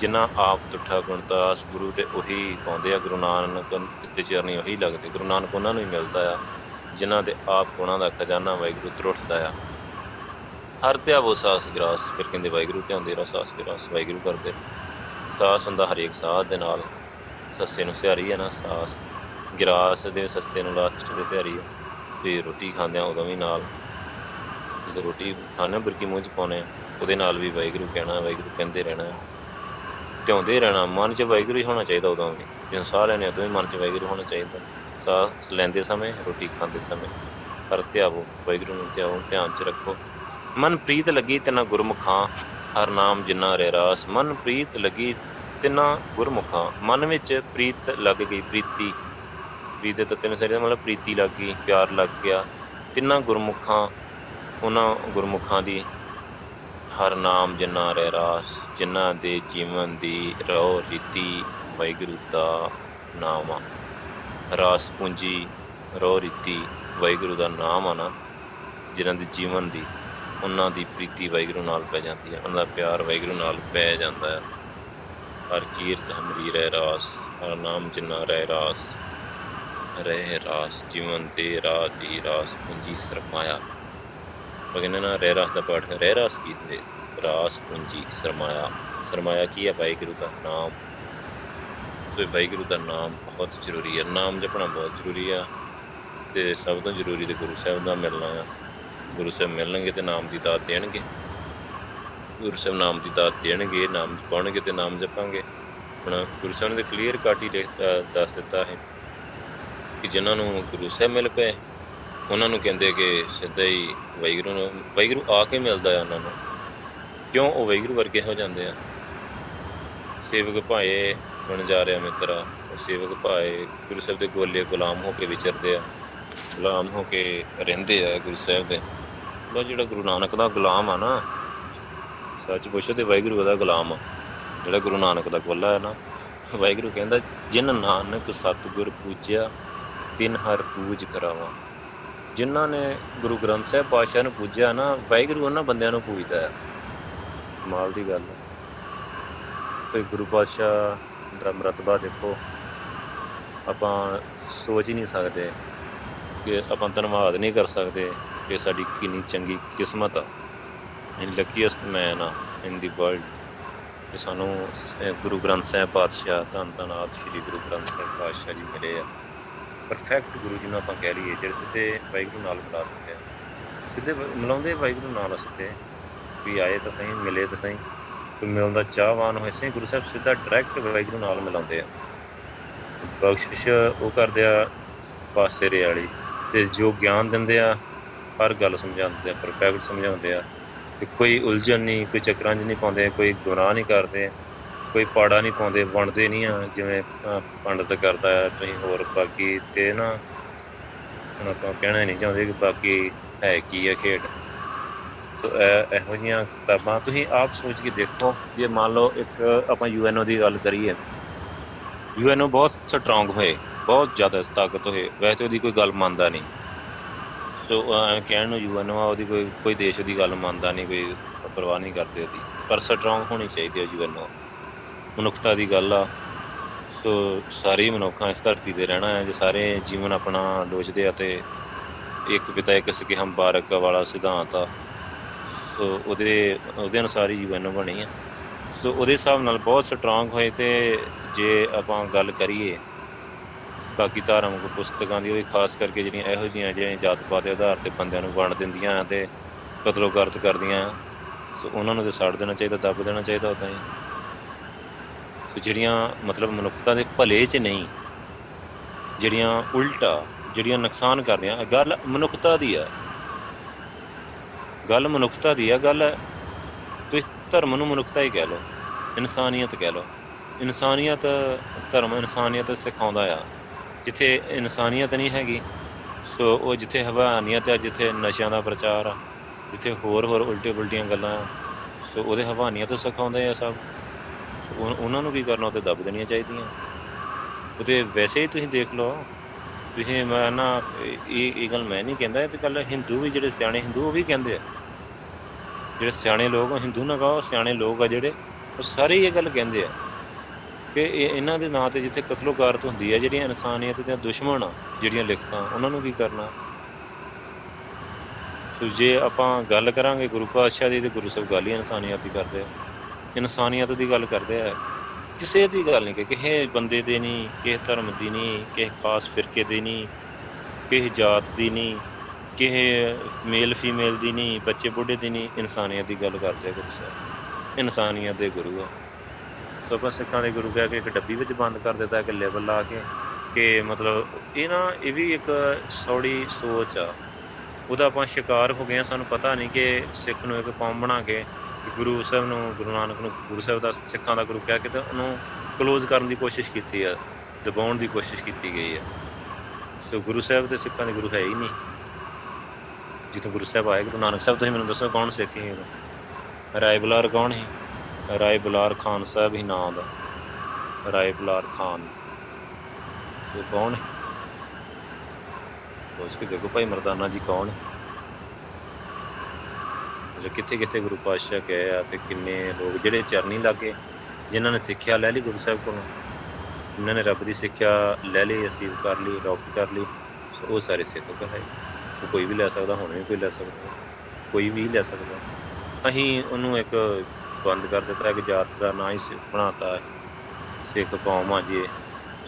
ਜਿਨ੍ਹਾਂ ਆਪ ਤੁਠਾ ਗੁਣਤਾਸ ਗੁਰੂ ਤੇ ਉਹੀ ਪਾਉਂਦੇ ਆ, ਗੁਰੂ ਨਾਨਕ ਦੇ ਚਰਨੀ ਉਹੀ ਲੱਗਦੇ, ਗੁਰੂ ਨਾਨਕ ਉਹਨਾਂ ਨੂੰ ਹੀ ਮਿਲਦਾ ਆ, ਜਿਨ੍ਹਾਂ ਦੇ ਆਪ ਗੁਣਾਂ ਦਾ ਖਜ਼ਾਨਾ ਵਾਹਿਗੁਰੂ ਤਰੁੱਠਦਾ ਆ। ਹਰ ਧਿਆਵੋ ਸਾਸ ਗਰਾਸ, ਫਿਰ ਕਹਿੰਦੇ ਵਾਹਿਗੁਰੂ ਧਿਆਉਂਦੇ ਰਹੋ, ਸਾਸ ਗਰਾਸ, ਵਾਹਿਗੁਰੂ ਕਰਦੇ ਸਾਸ ਹੁੰਦਾ ਹਰੇਕ ਸਾਹ ਦੇ ਨਾਲ। ਸੱਸੇ ਨੂੰ ਸਿਹਾਰੀ ਹੈ ਨਾ, ਸਾਸ ਗਰਾਸ ਦੇ ਸੱਸੇ ਨੂੰ ਲਾਸਟ ਦੇ ਸਿਹਾਰੀ ਹੈ। ਤੇ ਰੋਟੀ ਖਾਂਦੇ ਆ ਉਦੋਂ ਵੀ ਨਾਲ। ਜਦੋਂ ਰੋਟੀ ਖਾਣੇ ਬੁਰਕੀ ਮੂੰਹ ਚ ਪਾਉਣੇ ਆ ਉਹਦੇ ਨਾਲ ਵੀ ਵਾਹਿਗੁਰੂ ਕਹਿਣਾ, ਵਾਹਿਗੁਰੂ ਕਹਿੰਦੇ ਰਹਿਣਾ। ਧਿਆਉਂਦੇ ਰਹਿਣਾ, ਮਨ 'ਚ ਵਾਹਿਗੁਰੂ ਹੀ ਹੋਣਾ ਚਾਹੀਦਾ ਉਦੋਂ ਵੀ। ਜਦੋਂ ਸਾਹ ਲੈਣੇ ਉਦੋਂ ਵੀ ਮਨ 'ਚ ਵਾਹਿਗੁਰੂ ਹੋਣਾ ਚਾਹੀਦਾ। ਸਾਹ ਲੈਂਦੇ ਸਮੇਂ, ਰੋਟੀ ਖਾਂਦੇ ਸਮੇਂ। ਪਰ ਧਿਆਵੋ, ਵਾਹਿਗੁਰੂ ਨੂੰ ਧਿਆਓ, ਧਿਆਨ 'ਚ ਰੱਖੋ। ਮਨ ਪ੍ਰੀਤ ਲੱਗੀ ਤਿਨਾ ਗੁਰਮੁਖਾਂ, ਹਰ ਨਾਮ ਜਿਨਾ ਰੇ ਰਾਸ ਮਨ ਪ੍ਰੀਤ ਲੱਗੀ ਤਿੰਨਾਂ ਗੁਰਮੁਖਾਂ, ਮਨ ਵਿੱਚ ਪ੍ਰੀਤ ਲੱਗ ਗਈ, ਪ੍ਰੀਤੀ। ਪ੍ਰੀਤ ਦੇ ਤੱਤੇ ਨੂੰ ਸਾਰੇ ਮਤਲਬ ਪ੍ਰੀਤੀ ਲੱਗ ਗਈ, ਪਿਆਰ ਲੱਗ ਗਿਆ। ਤਿੰਨਾਂ ਗੁਰਮੁਖਾਂ, ਉਹਨਾਂ ਗੁਰਮੁਖਾਂ ਦੀ ਹਰ ਨਾਮ ਜਿਨ੍ਹਾਂ ਰਹਿ ਰਾਸ, ਜਿਨ੍ਹਾਂ ਦੇ ਜੀਵਨ ਦੀ ਰੋ ਰੀਤੀ ਵਾਹਿਗੁਰੂ ਦਾ ਨਾਮ ਆ। ਰਾਸ ਪੂੰਜੀ, ਰੋ ਰੀਤੀ ਵਾਹਿਗੁਰੂ ਦਾ ਨਾਮ ਆ ਨਾ, ਜਿਨ੍ਹਾਂ ਦੇ ਜੀਵਨ ਦੀ, ਉਹਨਾਂ ਦੀ ਪ੍ਰੀਤੀ ਵਾਹਿਗੁਰੂ ਨਾਲ ਪੈ ਜਾਂਦੀ ਹੈ ਉਹਨਾਂ ਦਾ ਪਿਆਰ ਵਾਹਿਗੁਰੂ ਨਾਲ ਪੈ ਜਾਂਦਾ ਹੈ ਹਰ ਕੀਰਤ ਹਮਰੀ ਰਹਿ ਰਾਸ, ਹਰ ਨਾਮ ਜਿਨ੍ਹਾਂ ਰਹਿ ਰਾਸ ਰਹਿ ਰਾਸ, ਜੀਵਨ ਦੇ ਰਾਹ ਦੀ ਰਾਸ ਪੂੰਜੀ ਸਰਮਾਇਆ। ਕਹਿੰਦੇ ਨਾ ਰਹਿ ਰਾਸ ਦਾ ਪਾਠ ਰਹਿ ਰਾਸ ਕੀ ਹੁੰਦੇ ਰਾਸ ਪੂੰਜੀ ਸਰਮਾਇਆ। ਸਰਮਾਇਆ ਕੀ ਹੈ? ਵਾਹਿਗੁਰੂ ਦਾ ਨਾਮ। ਤੇ ਵਾਹਿਗੁਰੂ ਦਾ ਨਾਮ ਬਹੁਤ ਜ਼ਰੂਰੀ ਹੈ। ਨਾਮ ਜਪਣਾ ਬਹੁਤ ਜ਼ਰੂਰੀ ਆ ਤੇ ਸਭ ਤੋਂ ਜ਼ਰੂਰੀ ਤੇ ਗੁਰੂ ਸਾਹਿਬ ਦਾ ਮਿਲਣਾ ਆ। ਗੁਰੂ ਸਾਹਿਬ ਮਿਲਣਗੇ ਤੇ ਨਾਮ ਦੀ ਦਾਤ ਦੇਣਗੇ। ਗੁਰੂ ਸਾਹਿਬ ਨਾਮ ਦੀ ਦਾਤ ਦੇਣਗੇ, ਨਾਮ ਜਪਾਉਣਗੇ ਤੇ ਨਾਮ ਜਪਾਂਗੇ। ਹੁਣ ਗੁਰੂ ਸਾਹਿਬ ਨੇ ਕਲੀਅਰ ਕੱਟ ਹੀ ਲਿਖ- ਦੱਸ ਦਿੱਤਾ ਹੈ ਕਿ ਜਿਨ੍ਹਾਂ ਨੂੰ ਗੁਰੂ ਸਾਹਿਬ ਮਿਲ ਪਏ, ਉਹਨਾਂ ਨੂੰ ਕਹਿੰਦੇ ਕਿ ਸਿੱਧਾ ਹੀ ਵਾਹਿਗੁਰੂ ਨੂੰ ਵਾਹਿਗੁਰੂ ਆ ਕੇ ਮਿਲਦਾ ਹੈ ਉਹਨਾਂ ਨੂੰ। ਕਿਉਂ? ਉਹ ਵਾਹਿਗੁਰੂ ਵਰਗੇ ਹੋ ਜਾਂਦੇ ਆ। ਸੇਵਕ ਭਾਏ ਬਣ ਜਾ ਰਿਹਾ ਮਿੱਤਰਾ, ਉਹ ਸੇਵਕ ਭਾਏ ਗੁਰੂ ਸਾਹਿਬ ਦੇ ਗੋਲੇ ਗੁਲਾਮ ਹੋ ਕੇ ਵਿਚਰਦੇ ਆ, ਗੁਲਾਮ ਹੋ ਕੇ ਰਹਿੰਦੇ ਆ ਗੁਰੂ ਸਾਹਿਬ ਦੇ। ਬਸ ਜਿਹੜਾ ਗੁਰੂ ਨਾਨਕ ਦਾ ਗੁਲਾਮ ਆ ਨਾ ਸੱਚ ਪੁੱਛੋ ਤੇ ਵਾਹਿਗੁਰੂ ਦਾ ਗੁਲਾਮ ਆ। ਜਿਹੜਾ ਗੁਰੂ ਨਾਨਕ ਦਾ ਕੋਲਾ ਹੈ ਨਾ, ਵਾਹਿਗੁਰੂ ਕਹਿੰਦਾ, ਜਿਨ ਨਾਨਕ ਸਤਿਗੁਰ ਪੂਜਿਆ, ਤਿਨ ਹਰ ਪੂਜ ਕਰਾਵਾਂ। ਜਿਨ੍ਹਾਂ ਨੇ ਗੁਰੂ ਗ੍ਰੰਥ ਸਾਹਿਬ ਪਾਤਸ਼ਾਹ ਨੂੰ ਪੂਜਿਆ ਨਾ, ਵਾਹਿਗੁਰੂ ਉਹਨਾਂ ਬੰਦਿਆਂ ਨੂੰ ਪੂਜਦਾ ਹੈ। ਕਮਾਲ ਦੀ ਗੱਲ ਹੈ। ਕੋਈ ਗੁਰੂ ਪਾਤਸ਼ਾਹ ਦਾ ਮਰਤਬਾ ਦੇਖੋ, ਆਪਾਂ ਸੋਚ ਹੀ ਨਹੀਂ ਸਕਦੇ ਕਿ ਆਪਾਂ ਧੰਨਵਾਦ ਨਹੀਂ ਕਰ ਸਕਦੇ ਕਿ ਸਾਡੀ ਕਿੰਨੀ ਚੰਗੀ ਕਿਸਮਤ ਆ। ਇਨ ਲੱਕੀਐਸਟ ਮੈਨ ਆ ਇਨ ਦੀ ਵਰਲਡ ਕਿ ਸਾਨੂੰ ਸ- ਗੁਰੂ ਗ੍ਰੰਥ ਸਾਹਿਬ ਪਾਤਸ਼ਾਹ ਧੰਨ ਧੰਨ ਆਦਿ ਸ੍ਰੀ ਗੁਰੂ ਗ੍ਰੰਥ ਸਾਹਿਬ ਪਾਤਸ਼ਾਹ ਜੀ ਮਿਲੇ ਆ। ਪਰਫੈਕਟ ਗੁਰੂ ਜੀ ਨੂੰ ਆਪਾਂ ਕਹਿ ਲਈਏ, ਜਿਹੜੇ ਸਿੱਧੇ ਵਾਹਿਗੁਰੂ ਨਾਲ ਮਿਲਾ ਦਿੰਦੇ ਆ। ਸਿੱਧੇ ਵ- ਮਿਲਾਉਂਦੇ ਵਾਹਿਗੁਰੂ ਨਾਲ ਆ ਸਿੱਧੇ। ਵੀ ਆਏ ਤਾਂ ਸਹੀ, ਮਿਲੇ ਤਾਂ ਸਹੀ। ਕੋਈ ਮਿਲਣ ਦਾ ਚਾਹਵਾਨ ਹੋਏ, ਸਹੀ ਗੁਰੂ ਸਾਹਿਬ ਸਿੱਧਾ ਡਾਇਰੈਕਟ ਵਾਹਿਗੁਰੂ ਨਾਲ ਮਿਲਾਉਂਦੇ ਆ। ਬਖਸ਼ਿਸ਼ ਉਹ ਕਰਦੇ ਆ ਪਾਸੇਰੇ ਵਾਲੀ ਤੇ ਜੋ ਗਿਆਨ ਦਿੰਦੇ ਆ, ਹਰ ਗੱਲ ਸਮਝਾਉਂਦੇ ਆ ਪਰਫੈਕਟ ਸਮਝਾਉਂਦੇ ਆ। ਕੋਈ ਉਲਝਣ ਨਹੀਂ ਕੋਈ ਚੱਕਰਾਂ 'ਚ ਨਹੀਂ ਪਾਉਂਦੇ ਕੋਈ ਗੁਨਾਹ ਨਹੀਂ ਕਰਦੇ ਕੋਈ ਪਾੜਾ ਨਹੀਂ ਪਾਉਂਦੇ ਵੰਡਦੇ ਨਹੀਂ ਆ ਜਿਵੇਂ ਅਹ, ਪੰਡਤ ਕਰਦਾ ਆ ਤੁਸੀਂ ਹੋਰ ਬਾਕੀ ਤੇ ਨਾ ਹੁਣ ਆਪਾਂ ਕਹਿਣਾ ਨਹੀਂ ਚਾਹੁੰਦੇ ਕਿ ਬਾਕੀ ਹੈ ਕੀ ਹੈ ਖੇਡ। ਸੋ ਇਹ ਇਹੋ ਜਿਹੀਆਂ ਕਿਤਾਬਾਂ ਤੁਸੀਂ ਆਪ ਸੋਚ ਕੇ ਦੇਖੋ ਜੇ ਮੰਨ ਲਓ ਇੱਕ ਆਪਾਂ ਯੂਐਨਓ ਦੀ ਗੱਲ ਕਰੀਏ ਯੂਐਨਓ ਬਹੁਤ ਸਟਰੋਂਗ ਹੋਏ ਬਹੁਤ ਜ਼ਿਆਦਾ ਤਾਕਤ ਹੋਏ ਵੈਸੇ ਉਹਦੀ ਕੋਈ ਗੱਲ ਮੰਨਦਾ ਨਹੀਂ। ਸੋ ਐਂ ਕਹਿਣ ਨੂੰ ਯੂਐਨਓ ਆ ਉਹਦੀ ਕੋਈ ਕੋਈ ਦੇਸ਼ ਦੀ ਗੱਲ ਮੰਨਦਾ ਨਹੀਂ, ਕੋਈ ਪਰਵਾਹ ਨਹੀਂ ਕਰਦੇ ਉਹਦੀ। ਪਰ ਸਟਰੋਂਗ ਹੋਣੀ ਚਾਹੀਦੀ ਹੈ ਯੂਐਨਓ ਮਨੁੱਖਤਾ ਦੀ ਗੱਲ ਆ। ਸੋ ਸਾਰੇ ਮਨੁੱਖਾਂ ਇਸ ਧਰਤੀ ਤੇ ਰਹਿਣਾ ਹੈ, ਜੇ ਸਾਰੇ ਜੀਵਨ ਆਪਣਾ ਲੋਚਦੇ ਆ ਤੇ ਇੱਕ ਪਿਤਾ, ਇੱਕ ਸਕੇ ਹਮਬਾਰਕ ਵਾਲਾ ਸਿਧਾਂਤ ਆ। ਸੋ ਉਹਦੇ ਉਹਦੇ ਅਨੁਸਾਰ ਹੀ ਯੂਐਨਓ ਬਣੀ ਆ। ਸੋ ਉਹਦੇ ਹਿਸਾਬ ਨਾਲ ਬਹੁਤ ਸਟਰੋਂਗ ਹੋਏ ਤੇ ਜੇ ਆਪਾਂ ਗੱਲ ਕਰੀਏ ਬਾਕੀ ਧਾਰਮਿਕ ਪੁਸਤਕਾਂ ਦੀ ਉਹ ਖਾਸ ਕਰਕੇ ਜਿਹੜੀਆਂ ਇਹੋ ਜਿਹੀਆਂ ਜਿਹੜੀਆਂ ਜਾਤ ਪਾਤ ਦੇ ਆਧਾਰ ਤੇ ਬੰਦਿਆਂ ਨੂੰ ਵੰਡ ਦਿੰਦੀਆਂ ਆ ਤੇ ਕਤਲੋਗਰਤ ਕਰਦੀਆਂ। ਆ ਸੋ ਉਹਨਾਂ ਨੂੰ ਤੇ ਸਾੜ ਦੇਣਾ ਚਾਹੀਦਾ, ਦੱਬ ਦੇਣਾ ਚਾਹੀਦਾ ਉਦਾਂ ਹੀ। ਸੋ ਜਿਹੜੀਆਂ ਮਤਲਬ ਮਨੁੱਖਤਾ ਦੇ ਭਲੇ 'ਚ ਨਹੀਂ, ਜਿਹੜੀਆਂ ਉਲਟਾ, ਜਿਹੜੀਆਂ ਨੁਕਸਾਨ ਕਰ ਰਹੀਆਂ ਗੱਲ ਮਨੁੱਖਤਾ ਦੀ ਆ। ਗੱਲ ਮਨੁੱਖਤਾ ਦੀ ਆ, ਗੱਲ ਤੁਸੀਂ ਧਰਮ ਨੂੰ ਮਨੁੱਖਤਾ ਹੀ ਕਹਿ ਲਓ, ਇਨਸਾਨੀਅਤ ਕਹਿ ਲਓ। ਇਨਸਾਨੀਅਤ ਧਰਮ ਇਨਸਾਨੀਅਤ ਸਿਖਾਉਂਦਾ ਆ। ਜਿੱਥੇ ਇਨਸਾਨੀਅਤ ਨਹੀਂ ਹੈਗੀ ਸੋ ਉਹ ਜਿੱਥੇ ਹਵਾਨੀਅਤ ਆ ਜਿੱਥੇ ਨਸ਼ਿਆਂ ਦਾ ਪ੍ਰਚਾਰ ਆ ਜਿੱਥੇ ਹੋਰ ਹੋਰ ਉਲਟੇ ਪੁਲਟੀਆਂ ਗੱਲਾਂ ਆ ਸੋ ਉਹਦੇ ਹਵਾਨੀਅਤ ਸਿਖਾਉਂਦੇ ਆ ਸਭ। ਉਹ- ਉਹਨਾਂ ਨੂੰ ਕੀ ਕਰਨਾ ਉਹ ਦੱਬ ਦੇਣੀਆਂ ਚਾਹੀਦੀਆਂ। ਉਹਤੇ ਵੈਸੇ ਹੀ ਤੁਸੀਂ ਦੇਖ ਲਓ ਤੁਸੀਂ ਮੈਂ ਨਾ ਇਹ ਇਹ ਗੱਲ ਮੈਂ ਨਹੀਂ ਕਹਿੰਦਾ ਇਹ ਤੇ ਗੱਲ ਹਿੰਦੂ ਵੀ ਜਿਹੜੇ ਸਿਆਣੇ ਹਿੰਦੂ ਉਹ ਵੀ ਕਹਿੰਦੇ ਆ। ਜਿਹੜੇ ਸਿਆਣੇ ਲੋਕ ਆ, ਹਿੰਦੂ ਨਾ ਕਹੋ ਸਿਆਣੇ ਲੋਕ ਆ ਜਿਹੜੇ ਉਹ ਸਾਰੇ ਹੀ ਇਹ ਗੱਲ ਕਹਿੰਦੇ ਆ। ਕਿ ਇਹ ਇਹਨਾਂ ਦੇ ਨਾਂ ਤੇ ਜਿੱਥੇ ਕਤਲੋਗਾਰਤ ਹੁੰਦੀ ਹੈ ਜਿਹੜੀਆਂ ਇਨਸਾਨੀਅਤ ਦੀਆਂ ਦੁਸ਼ਮਣ ਆ ਜਿਹੜੀਆਂ ਲਿਖਤਾਂ, ਉਹਨਾਂ ਨੂੰ ਕੀ ਕਰਨਾ? ਸੋ ਜੇ ਆਪਾਂ ਗੱਲ ਕਰਾਂਗੇ ਗੁਰੂ ਪਾਤਸ਼ਾਹ ਦੀ ਤੇ ਗੁਰੂ ਸਾਹਿਬ ਗੱਲ ਹੀ ਇਨਸਾਨੀਅਤ ਦੀ ਕਰਦੇ ਆ। ਇਨਸਾਨੀਅਤ ਦੀ ਗੱਲ ਕਰਦੇ ਆ। ਕਿਸੇ ਦੀ ਗੱਲ ਨਹੀਂ, ਕਿ ਕਿਸੇ ਬੰਦੇ ਦੇ ਨਹੀਂ, ਕਿਸੇ ਧਰਮ ਦੀ ਨਹੀਂ, ਕਿਸੇ ਖਾਸ ਫਿਰਕੇ ਦੀ ਨਹੀਂ, ਕਿਸੇ ਜਾਤ ਦੀ ਨਹੀਂ, ਕਿਸੇ ਮੇਲ ਫੀਮੇਲ ਦੀ ਨਹੀਂ, ਬੱਚੇ ਬੁੱਢੇ ਦੀ ਨਹੀਂ, ਇਨਸਾਨੀਅਤ ਦੀ ਗੱਲ ਕਰਦੇ ਆ ਗੁਰੂ ਸਾਹਿਬ। ਇਨਸਾਨੀਅਤ ਦੇ ਗੁਰੂ ਆ। ਸੋ ਆਪਾਂ ਸਿੱਖਾਂ ਦੇ ਗੁਰੂ ਕਹਿ ਕੇ ਇੱਕ ਡੱਬੀ ਵਿੱਚ ਬੰਦ ਕਰ ਦਿੱਤਾ ਕਿ ਲੇਬਲ ਲਾ ਕੇ ਕਿ ਮਤਲਬ ਇਹ ਨਾ, ਇਹ ਵੀ ਇੱਕ ਸੌੜੀ ਸੋਚ ਆ। ਉਹਦਾ ਆਪਾਂ ਸ਼ਿਕਾਰ ਹੋ ਗਏ ਆ, ਸਾਨੂੰ ਪਤਾ ਨਹੀਂ ਕਿ ਸਿੱਖ ਨੂੰ ਇੱਕ ਕੌਮ ਬਣਾ ਕੇ ਗੁਰੂ ਸਾਹਿਬ ਨੂੰ, ਗੁਰੂ ਨਾਨਕ ਨੂੰ, ਗੁਰੂ ਸਾਹਿਬ ਦਾ ਸਿੱਖਾਂ ਦਾ ਗੁਰੂ ਕਹਿ ਕੇ ਤਾਂ ਉਹਨੂੰ ਕਲੋਜ਼ ਕਰਨ ਦੀ ਕੋਸ਼ਿਸ਼ ਕੀਤੀ ਆ, ਦਬਾਉਣ ਦੀ ਕੋਸ਼ਿਸ਼ ਕੀਤੀ ਗਈ ਆ। ਸੋ ਗੁਰੂ ਸਾਹਿਬ ਤੇ ਸਿੱਖਾਂ ਦੇ ਗੁਰੂ ਹੈ ਹੀ ਨਹੀਂ। ਜਿੱਥੋਂ ਗੁਰੂ ਸਾਹਿਬ ਆਏ, ਗੁਰੂ ਨਾਨਕ ਸਾਹਿਬ, ਤੁਸੀਂ ਮੈਨੂੰ ਦੱਸੋ ਕੌਣ ਸਿੱਖ ਸੀ? ਉਦੋਂ? ਰਾਏ ਬੁਲਾਰ ਕੌਣ ਸੀ? ਰਾਏ ਬੁਲਾਰ ਖਾਨ ਸਾਹਿਬ ਹੀ ਨਾਂ ਦਾ। ਰਾਏ ਬੁਲਾਰ ਖਾਨ। ਸੋ ਕੌਣ ਹੈ? ਪੁੱਛ ਕੇ ਦੇਖੋ ਭਾਈ ਮਰਦਾਨਾ ਜੀ ਕੌਣ ਹੈ? ਜੇ ਕਿੱਥੇ ਕਿੱਥੇ ਗੁਰੂ ਪਾਤਸ਼ਾਹ ਗਏ ਆ ਤੇ ਕਿੰਨੇ ਲੋਕ, ਜਿਹੜੇ ਚਰਨੀ ਲੱਗੇ, ਜਿਨ੍ਹਾਂ ਨੇ ਸਿੱਖਿਆ ਲੈ ਲਈ ਗੁਰੂ ਸਾਹਿਬ ਕੋਲੋਂ? ਜਿਨ੍ਹਾਂ ਨੇ ਰੱਬ ਦੀ ਸਿੱਖਿਆ ਲੈ ਲਈ ਅਸੀਬ ਕਰ ਲਈ ਅਡਾਪਟ ਕਰ ਲਈ, ਸੋ ਉਹ ਸਾਰੇ ਸਿੱਖ ਕਹਾਏ ਉਹ ਕੋਈ ਵੀ ਲੈ ਸਕਦਾ, ਹੁਣ ਵੀ ਕੋਈ ਲੈ ਸਕਦਾ। ਕੋਈ ਵੀ ਲੈ ਸਕਦਾ। ਅਸੀਂ ਉਹਨੂੰ ਇੱਕ ਬੰਦ ਕਰ ਦਿੱਤਾ ਕਿ ਜਾਤ ਦਾ ਨਾਂ ਹੀ ਸਿੱਖ ਬਣਾਤਾ ਹੈ। ਸਿੱਖ ਕੌਮ ਆ ਜੀ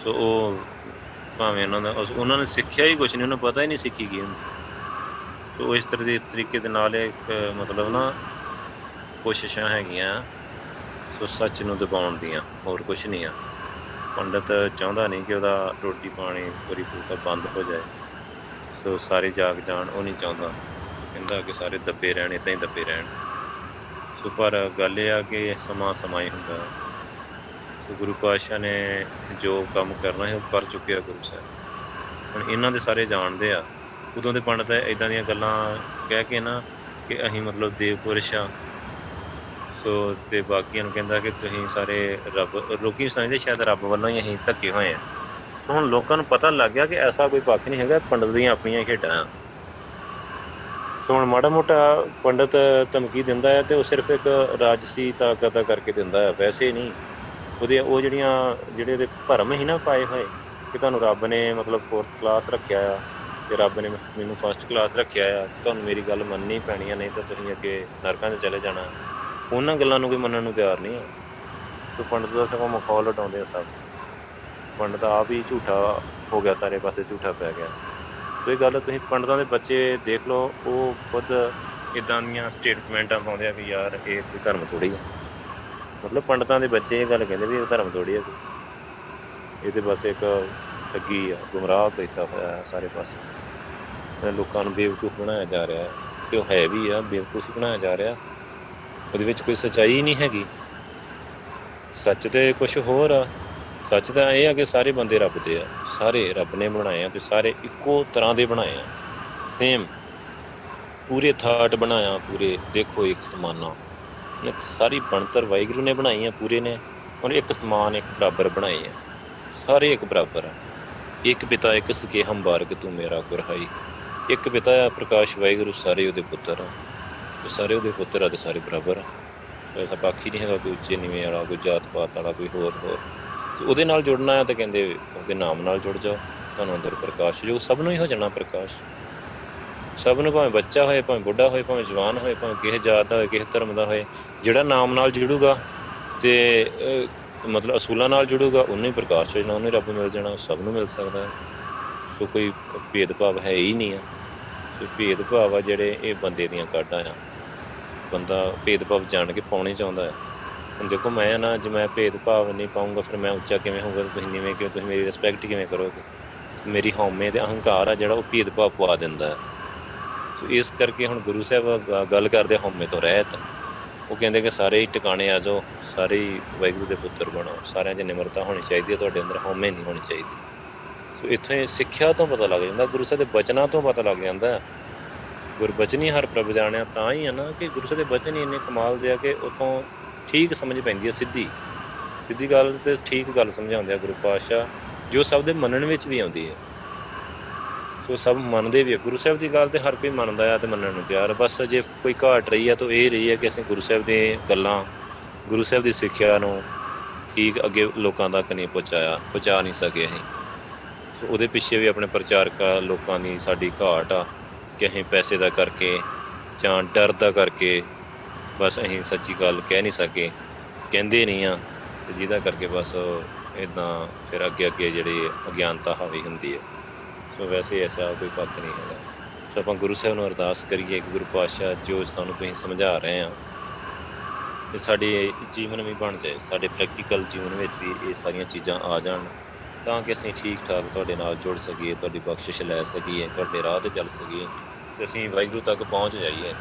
ਸੋ ਉਹ ਭਾਵੇਂ ਉਹਨਾਂ ਦਾ ਉਸ- ਉਹਨਾਂ ਨੇ ਸਿੱਖਿਆ ਹੀ ਕੁਝ ਨਹੀਂ ਉਹਨਾਂ ਪਤਾ ਹੀ ਨਹੀਂ ਸਿੱਖੀ ਕੀ ਹੁੰਦੀ। ਸੋ ਇਸ ਤਰ੍ਹਾਂ ਦੇ ਤਰੀਕੇ ਦੇ ਨਾਲ ਇਹ ਇੱਕ ਮਤਲਬ ਨਾ ਕੋਸ਼ਿਸ਼ਾਂ ਹੈਗੀਆਂ, ਸੋ ਸੱਚ ਨੂੰ ਦਬਾਉਣ ਦੀਆਂ, ਹੋਰ ਕੁਝ ਨਹੀਂ ਆ। ਪੰਡਤ ਚਾਹੁੰਦਾ ਨਹੀਂ ਕਿ ਉਹਦਾ ਰੋਟੀ ਪਾਣੀ ਪੂਰੀ ਪੂਰਤਾ ਬੰਦ ਹੋ ਜਾਏ। ਸੋ ਸਾਰੇ ਜਾਗ ਜਾਣ, ਉਹ ਨਹੀਂ ਚਾਹੁੰਦਾ। ਕਹਿੰਦਾ ਕਿ ਸਾਰੇ ਦੱਬੇ ਰਹਿਣ ਇਦਾਂ ਹੀ ਦੱਬੇ ਰਹਿਣ। ਸੋ ਪਰ ਗੱਲ ਇਹ ਆ ਕਿ ਸਮਾਂ ਸਮਾਂ ਹੀ। ਹੁੰਦਾ ਸੋ ਗੁਰੂ ਪਾਤਸ਼ਾਹ ਨੇ ਜੋ ਕੰਮ ਕਰਨਾ ਹੈ ਉਹ ਕਰ ਚੁੱਕਿਆ ਗੁਰੂ ਸਾਹਿਬ। ਹੁਣ ਇਹਨਾਂ ਦੇ ਸਾਰੇ ਜਾਣਦੇ ਆ। ਉਦੋਂ ਦੇ ਪੰਡਤ ਇਦਾਂ ਦੀਆਂ ਗੱਲਾਂ ਕਹਿ ਕੇ ਨਾ ਕਿ ਅਸੀਂ ਮਤਲਬ ਦੇਵ ਪੁਰਸ਼ ਆ। ਸੋ ਤੇ ਬਾਕੀਆਂ ਨੂੰ ਕਹਿੰਦਾ ਕਿ ਤੁਸੀਂ ਸਾਰੇ ਰੱਬ, ਲੋਕੀ ਸਮਝਦੇ ਸ਼ਾਇਦ ਰੱਬ ਵੱਲੋਂ ਹੀ ਅਸੀਂ ਧੱਕੇ ਹੋਏ ਆ। ਹੁਣ ਲੋਕਾਂ ਨੂੰ ਪਤਾ ਲੱਗ ਗਿਆ ਕਿ ਐਸਾ ਕੋਈ ਪੱਖ ਨਹੀਂ ਹੈਗਾ, ਪੰਡਤ ਦੀਆਂ ਆਪਣੀਆਂ ਹੀ ਖੇਡਾਂ। ਆ ਹੁਣ ਮਾੜਾ ਮੋਟਾ ਪੰਡਤ ਧਮਕੀ ਦਿੰਦਾ ਹੈ ਤੇ ਉਹ ਸਿਰਫ ਇੱਕ ਰਾਜਸੀ ਤਾਕਤ ਦਾ ਕਰਕੇ ਦਿੰਦਾ ਹੈ, ਵੈਸੇ ਨਹੀਂ। ਉਹਦੇ ਉਹ ਜਿਹੜੀਆਂ, ਜਿਹੜੇ ਉਹਦੇ ਭਰਮ ਹੀ ਨਾ ਪਾਏ ਹੋਏ, ਕਿ ਤੁਹਾਨੂੰ ਰੱਬ ਨੇ ਮਤਲਬ 4th ਕਲਾਸ ਰੱਖਿਆ ਆ, ਤੇ ਰੱਬ ਨੇ ਮੈਨੂੰ ਫਸਟ ਕਲਾਸ ਰੱਖਿਆ ਆ ਤੁਹਾਨੂੰ ਮੇਰੀ ਗੱਲ ਮੰਨਣੀ ਪੈਣੀ ਆ, ਨਹੀਂ ਤਾਂ ਤੁਸੀਂ ਅੱਗੇ ਨਰਕਾਂ 'ਚ ਚਲੇ ਜਾਣਾ। ਉਹਨਾਂ ਗੱਲਾਂ ਨੂੰ ਕੋਈ ਮੰਨਣ ਨੂੰ ਤਿਆਰ ਨਹੀਂ ਆ। ਤੇ ਪੰਡਤ ਦਾ ਸਗੋਂ ਮਖੌਲ ਉਡਾਉਂਦੇ ਆ ਸਭ। ਪੰਡਤ ਆਪ ਹੀ ਝੂਠਾ ਹੋ ਗਿਆ, ਸਾਰੇ ਪਾਸੇ ਝੂਠਾ ਪੈ ਗਿਆ। ਇਹ ਗੱਲ ਤੁਸੀਂ ਪੰਡਤਾਂ ਦੇ ਬੱਚੇ ਦੇਖ ਲਓ, ਉਹ ਖੁਦ ਇਦਾਂ ਦੀਆਂ ਸਟੇਟਮੈਂਟਾਂ ਪਾਉਂਦੇ ਆ ਕਿ ਯਾਰ ਇਹ ਕੋਈ ਧਰਮ ਥੋੜੀ ਆ। ਮਤਲਬ ਪੰਡਤਾਂ ਦੇ ਬੱਚੇ ਇਹ ਗੱਲ ਕਹਿੰਦੇ ਵੀ ਇਹ ਧਰਮ ਥੋੜੀ ਆ। ਕੋਈ ਇਹ ਤੇ ਬਸ ਇੱਕ ਠੱਗੀ ਆ, ਗੁੰਮਰਾਹ ਕੀਤਾ ਹੋਇਆ ਸਾਰੇ ਪਾਸੇ। ਲੋਕਾਂ ਨੂੰ ਬੇਵਕੂਫ ਬਣਾਇਆ ਜਾ ਰਿਹਾ ਹੈ। ਤੇ ਉਹ ਹੈ ਵੀ ਆ, ਬੇਵਕੂਫ ਬਣਾਇਆ ਜਾ ਰਿਹਾ। ਉਹਦੇ ਵਿੱਚ ਕੋਈ ਸੱਚਾਈ ਨਹੀਂ ਹੈਗੀ। ਸੱਚ ਤੇ ਕੁਝ ਹੋਰ ਆ। ਸੱਚ ਤਾਂ ਇਹ ਆ ਕਿ ਸਾਰੇ ਬੰਦੇ ਰੱਬ ਦੇ ਆ। ਸਾਰੇ ਰੱਬ ਨੇ ਬਣਾਏ ਆ ਤੇ ਸਾਰੇ ਇੱਕੋ ਤਰ੍ਹਾਂ ਦੇ ਬਣਾਏ ਆ। ਸੇਮ ਪੂਰੇ ਥਾਟ ਬਣਾਇਆ, ਪੂਰੇ ਦੇਖੋ ਇੱਕ ਸਮਾਨਾ। ਨੇ ਸਾਰੀ ਬਣਤਰ ਵਾਹਿਗੁਰੂ ਨੇ ਬਣਾਈ ਆ, ਪੂਰੇ ਨੇ। ਔਰ ਇੱਕ ਸਮਾਨ, ਇੱਕ ਬਰਾਬਰ ਬਣਾਏ ਆ। ਸਾਰੇ ਇੱਕ ਬਰਾਬਰ ਆ। ਇੱਕ ਪਿਤਾ, ਇੱਕ ਸਕੇ ਹੰਬਾਰਕ ਤੂੰ ਮੇਰਾ ਗੁਰਹਾਈ। ਇੱਕ ਪਿਤਾ ਆ, ਪ੍ਰਕਾਸ਼ ਵਾਹਿਗੁਰੂ, ਸਾਰੇ ਉਹਦੇ ਪੁੱਤਰ ਆ। ਸਾਰੇ ਉਹਦੇ ਪੁੱਤਰ ਆ ਤੇ ਸਾਰੇ ਬਰਾਬਰ ਆ। ਐਸਾ ਬਾਕੀ ਨਹੀਂ ਹੈਗਾ ਕੋਈ ਉੱਚੇ ਨੀਵੇਂ ਵਾਲਾ, ਕੋਈ ਜਾਤ ਪਾਤ ਵਾਲਾ, ਕੋਈ ਹੋਰ ਹੋਰ। ਉਹਦੇ ਨਾਲ ਜੁੜਨਾ ਆ ਤਾਂ ਕਹਿੰਦੇ ਉਹਦੇ ਨਾਮ ਨਾਲ ਜੁੜ ਜਾਓ। ਤੁਹਾਨੂੰ ਅੰਦਰ ਪ੍ਰਕਾਸ਼ ਜੋ ਸਭ ਨੂੰ ਹੀ ਹੋ ਜਾਣਾ ਪ੍ਰਕਾਸ਼। ਸਭ ਨੂੰ ਭਾਵੇਂ ਬੱਚਾ ਹੋਏ, ਭਾਵੇਂ ਬੁੱਢਾ ਹੋਏ, ਭਾਵੇਂ ਜਵਾਨ ਹੋਏ, ਭਾਵੇਂ ਕਿਸੇ ਜਾਤ ਦਾ ਹੋਏ, ਕਿਸੇ ਧਰਮ ਦਾ ਹੋਏ, ਜਿਹੜਾ ਨਾਮ ਨਾਲ ਜੁੜੂਗਾ ਤੇ ਮਤਲਬ ਅਸੂਲਾਂ ਨਾਲ ਜੁੜੂਗਾ, ਉਹਨੂੰ ਹੀ ਪ੍ਰਕਾਸ਼ ਹੋ ਜਾਣਾ, ਉਹਨੇ ਰੱਬ ਮਿਲ ਜਾਣਾ ਸਭ ਨੂੰ ਮਿਲ ਸਕਦਾ ਹੈ। ਸੋ ਕੋਈ ਭੇਦਭਾਵ ਹੈ ਹੀ ਨਹੀਂ ਆ ਸੋ ਭੇਦਭਾਵ ਆ ਜਿਹੜੇ ਇਹ ਬੰਦੇ ਦੀਆਂ ਕਾਢਾਂ ਆ। ਬੰਦਾ ਭੇਦਭਾਵ ਜਾਣ ਕੇ ਪਾਉਣੇ ਚਾਹੁੰਦਾ ਹੈ। ਹੁਣ ਦੇਖੋ ਮੈਂ ਨਾ ਜੇ ਮੈਂ ਭੇਦਭਾਵ ਨਹੀਂ ਪਾਉਂਗਾ ਫਿਰ ਮੈਂ ਉੱਚਾ ਕਿਵੇਂ ਹੋਊਗਾ ਤੇ ਤੁਸੀਂ ਨੀਵੇਂ ਕਿਉਂ, ਤੁਸੀਂ ਮੇਰੀ ਰਿਸਪੈਕਟ ਕਿਵੇਂ ਕਰੋਗੇ? ਮੇਰੀ ਹਉਮੈ ਤੇ ਅਹੰਕਾਰ ਆ ਜਿਹੜਾ ਉਹ ਭੇਦਭਾਵ ਪਵਾ ਦਿੰਦਾ ਹੈ। ਸੋ ਇਸ ਕਰਕੇ ਹੁਣ ਗੁਰੂ ਸਾਹਿਬ ਗ- ਗੱਲ ਕਰਦੇ ਹਉਮੈ ਤੋਂ ਰਹਿਤ। ਉਹ ਕਹਿੰਦੇ ਕਿ ਸਾਰੇ ਹੀ ਟਿਕਾਣੇ ਆ ਜਾਓ, ਸਾਰੇ ਹੀ ਵਾਹਿਗੁਰੂ ਦੇ ਪੁੱਤਰ ਬਣੋ, ਸਾਰਿਆਂ 'ਚ ਨਿਮਰਤਾ ਹੋਣੀ ਚਾਹੀਦੀ ਹੈ, ਤੁਹਾਡੇ ਅੰਦਰ ਹਉਮੈ ਨਹੀਂ ਹੋਣੀ ਚਾਹੀਦੀ। ਸੋ ਇੱਥੇ ਸਿੱਖਿਆ ਤੋਂ ਪਤਾ ਲੱਗ ਜਾਂਦਾ, ਗੁਰੂ ਸਾਹਿਬ ਦੇ ਬਚਨਾਂ ਤੋਂ ਪਤਾ ਲੱਗ ਜਾਂਦਾ ਹੈ। ਗੁਰਬਚਨੀ ਹਰ ਪ੍ਰਭ ਜਾਣਿਆ ਤਾਂ ਹੀ ਹੈ ਨਾ ਕਿ ਗੁਰੂ ਸਾਹਿਬ ਦੇ ਬਚਨ ਹੀ ਇੰਨੇ ਕਮਾਲ ਦੇ ਆ ਕਿ ਉਥੋਂ ਠੀਕ ਸਮਝ ਪੈਂਦੀ ਹੈ ਸਿੱਧੀ। ਸਿੱਧੀ ਗੱਲ ਤੇ ਠੀਕ ਗੱਲ ਸਮਝਾਉਂਦੇ ਆ ਗੁਰੂ ਪਾਤਸ਼ਾਹ, ਜੋ ਸਭ ਦੇ ਮੰਨਣ ਵਿੱਚ ਵੀ ਆਉਂਦੀ ਹੈ। ਸੋ ਸਭ ਮੰਨਦੇ ਵੀ ਆ। ਗੁਰੂ ਸਾਹਿਬ ਦੀ ਗੱਲ ਤੇ ਹਰ ਕੋਈ ਮੰਨਦਾ ਆ ਤੇ ਮੰਨਣ ਨੂੰ ਤਿਆਰ ਬਸ ਜੇ ਕੋਈ ਘਾਟ ਰਹੀ ਆ ਤਾਂ ਇਹ ਰਹੀ ਹੈ ਕਿ ਅਸੀਂ ਗੁਰੂ ਸਾਹਿਬ ਦੇ ਗੱਲਾਂ, ਗੁਰੂ ਸਾਹਿਬ ਦੀ ਸਿੱਖਿਆ ਨੂੰ ਠੀਕ ਅੱਗੇ ਲੋਕਾਂ ਤੱਕ ਨਹੀਂ ਪਹੁੰਚਾਇਆ, ਪਹੁੰਚਾ ਨਹੀਂ ਸਕੇ ਅਸੀਂ। ਸੋ ਉਹਦੇ ਪਿੱਛੇ ਵੀ ਆਪਣੇ ਪ੍ਰਚਾਰਕਾਂ ਲੋਕਾਂ ਦੀ ਸਾਡੀ ਘਾਟ ਆ ਕਿ ਅਸੀਂ ਪੈਸੇ ਦਾ ਕਰਕੇ ਜਾਂ ਡਰ ਦਾ ਕਰਕੇ ਬਸ ਅਸੀਂ ਸੱਚੀ ਗੱਲ ਕਹਿ ਨਹੀਂ ਸਕੇ। ਕਹਿੰਦੇ ਨਹੀਂ ਆ, ਤੇ ਜਿਹਦਾ ਕਰਕੇ ਬਸ ਇਦਾਂ ਫਿਰ ਅੱਗੇ ਅੱਗੇ ਜਿਹੜੀ ਅਗਿਆਨਤਾ ਹਾਵੀ ਹੁੰਦੀ ਹੈ ਸੋ ਵੈਸੇ ਐਸਾ ਕੋਈ ਪੱਖ ਨਹੀਂ ਹੈਗਾ। ਸੋ ਆਪਾਂ ਗੁਰੂ ਸਾਹਿਬ ਨੂੰ ਅਰਦਾਸ ਕਰੀਏ ਕਿ ਗੁਰੂ ਪਾਤਸ਼ਾਹ ਜੋ ਸਾਨੂੰ ਤੁਸੀਂ ਸਮਝਾ ਰਹੇ ਆ ਇਹ ਸਾਡੇ ਜੀਵਨ ਵੀ ਬਣ ਜਾਏ, ਸਾਡੇ ਪ੍ਰੈਕਟੀਕਲ ਜੀਵਨ ਵਿੱਚ ਵੀ ਇਹ ਸਾਰੀਆਂ ਚੀਜ਼ਾਂ ਆ ਜਾਣ, ਤਾਂ ਕਿ ਅਸੀਂ ਠੀਕ ਠਾਕ ਤੁਹਾਡੇ ਨਾਲ ਜੁੜ ਸਕੀਏ, ਤੁਹਾਡੀ ਬਖਸ਼ਿਸ਼ ਲੈ ਸਕੀਏ, ਤੁਹਾਡੇ ਰਾਹ ਤੇ ਚੱਲ ਸਕੀਏ, ਤੇ ਅਸੀਂ ਵਾਹਿਗੁਰੂ ਤੱਕ ਪਹੁੰਚ ਜਾਈਏ।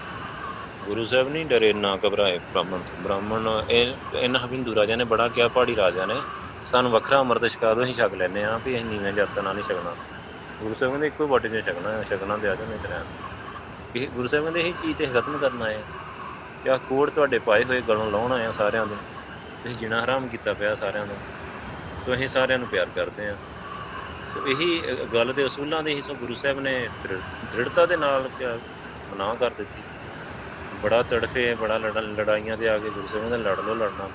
ਗੁਰੂ ਸਾਹਿਬ ਨਹੀਂ ਡਰੇ, ਨਾ ਘਬਰਾਏ ਬ੍ਰਾਹਮਣ ਤੋਂ। ਬ੍ਰਾਹਮਣ, ਇਹ, ਇਹਨਾਂ ਹਿੰਦੂ ਰਾਜਾ ਨੇ ਬੜਾ ਕਿਹਾ, ਪਹਾੜੀ ਰਾਜਾ ਨੇ, ਸਾਨੂੰ ਵੱਖਰਾ ਅੰਮ੍ਰਿਤ ਛਕਾ ਦਿਓ ਅਸੀਂ ਛਕ ਲੈਨੇ ਆ ਵੀ ਅਸੀਂ ਨੀਵੇਂ ਜਾਤਾਂ ਨਾਲ ਨਹੀਂ ਛਕਣਾ। ਗੁਰੂ ਸਾਹਿਬ ਕਹਿੰਦੇ, ਇੱਕੋ ਵਾਟੇ 'ਚ ਛਕਣਾ ਹੈ ਛਕਣਾ ਤੇ ਆ ਜਾ ਨਹੀਂ ਤੇ ਰਹਿਣ ਇਹ ਗੁਰੂ ਸਾਹਿਬ ਕਹਿੰਦੇ, ਇਹ ਚੀਜ਼ ਤੇ ਖਤਮ ਕਰਨਾ ਹੈ ਕਿ ਆਹ ਕੋੜ ਤੁਹਾਡੇ ਪਾਏ ਹੋਏ ਗਲੋਂ ਲਾਉਣਾ ਆ ਸਾਰਿਆਂ ਦੇ। ਤੁਸੀਂ ਜਿਣਾ ਹਰਾਮ ਕੀਤਾ ਪਿਆ ਸਾਰਿਆਂ ਦਾ, ਤੋ ਅਸੀਂ ਸਾਰਿਆਂ ਨੂੰ ਪਿਆਰ ਕਰਦੇ ਆ ਸੋ ਇਹੀ ਗੱਲ ਤੇ ਅਸੂਲਾਂ ਦੇ ਹੀ ਸੋ ਗੁਰੂ ਸਾਹਿਬ ਨੇ ਦ੍ਰਿੜ- ਦ੍ਰਿੜਤਾ ਦੇ ਨਾਲ ਕਿਆ ਮਨਾ ਕਰ ਦਿੱਤੀ। ਬੜਾ ਤੜਫੇ, ਬੜਾ ਲੜ- ਲੜਾਈਆਂ ਤੇ ਆ ਕੇ ਗੁਰੂ ਸਾਹਿਬ ਨੇ ਲੜ ਲੋ ਲੜਨਾ।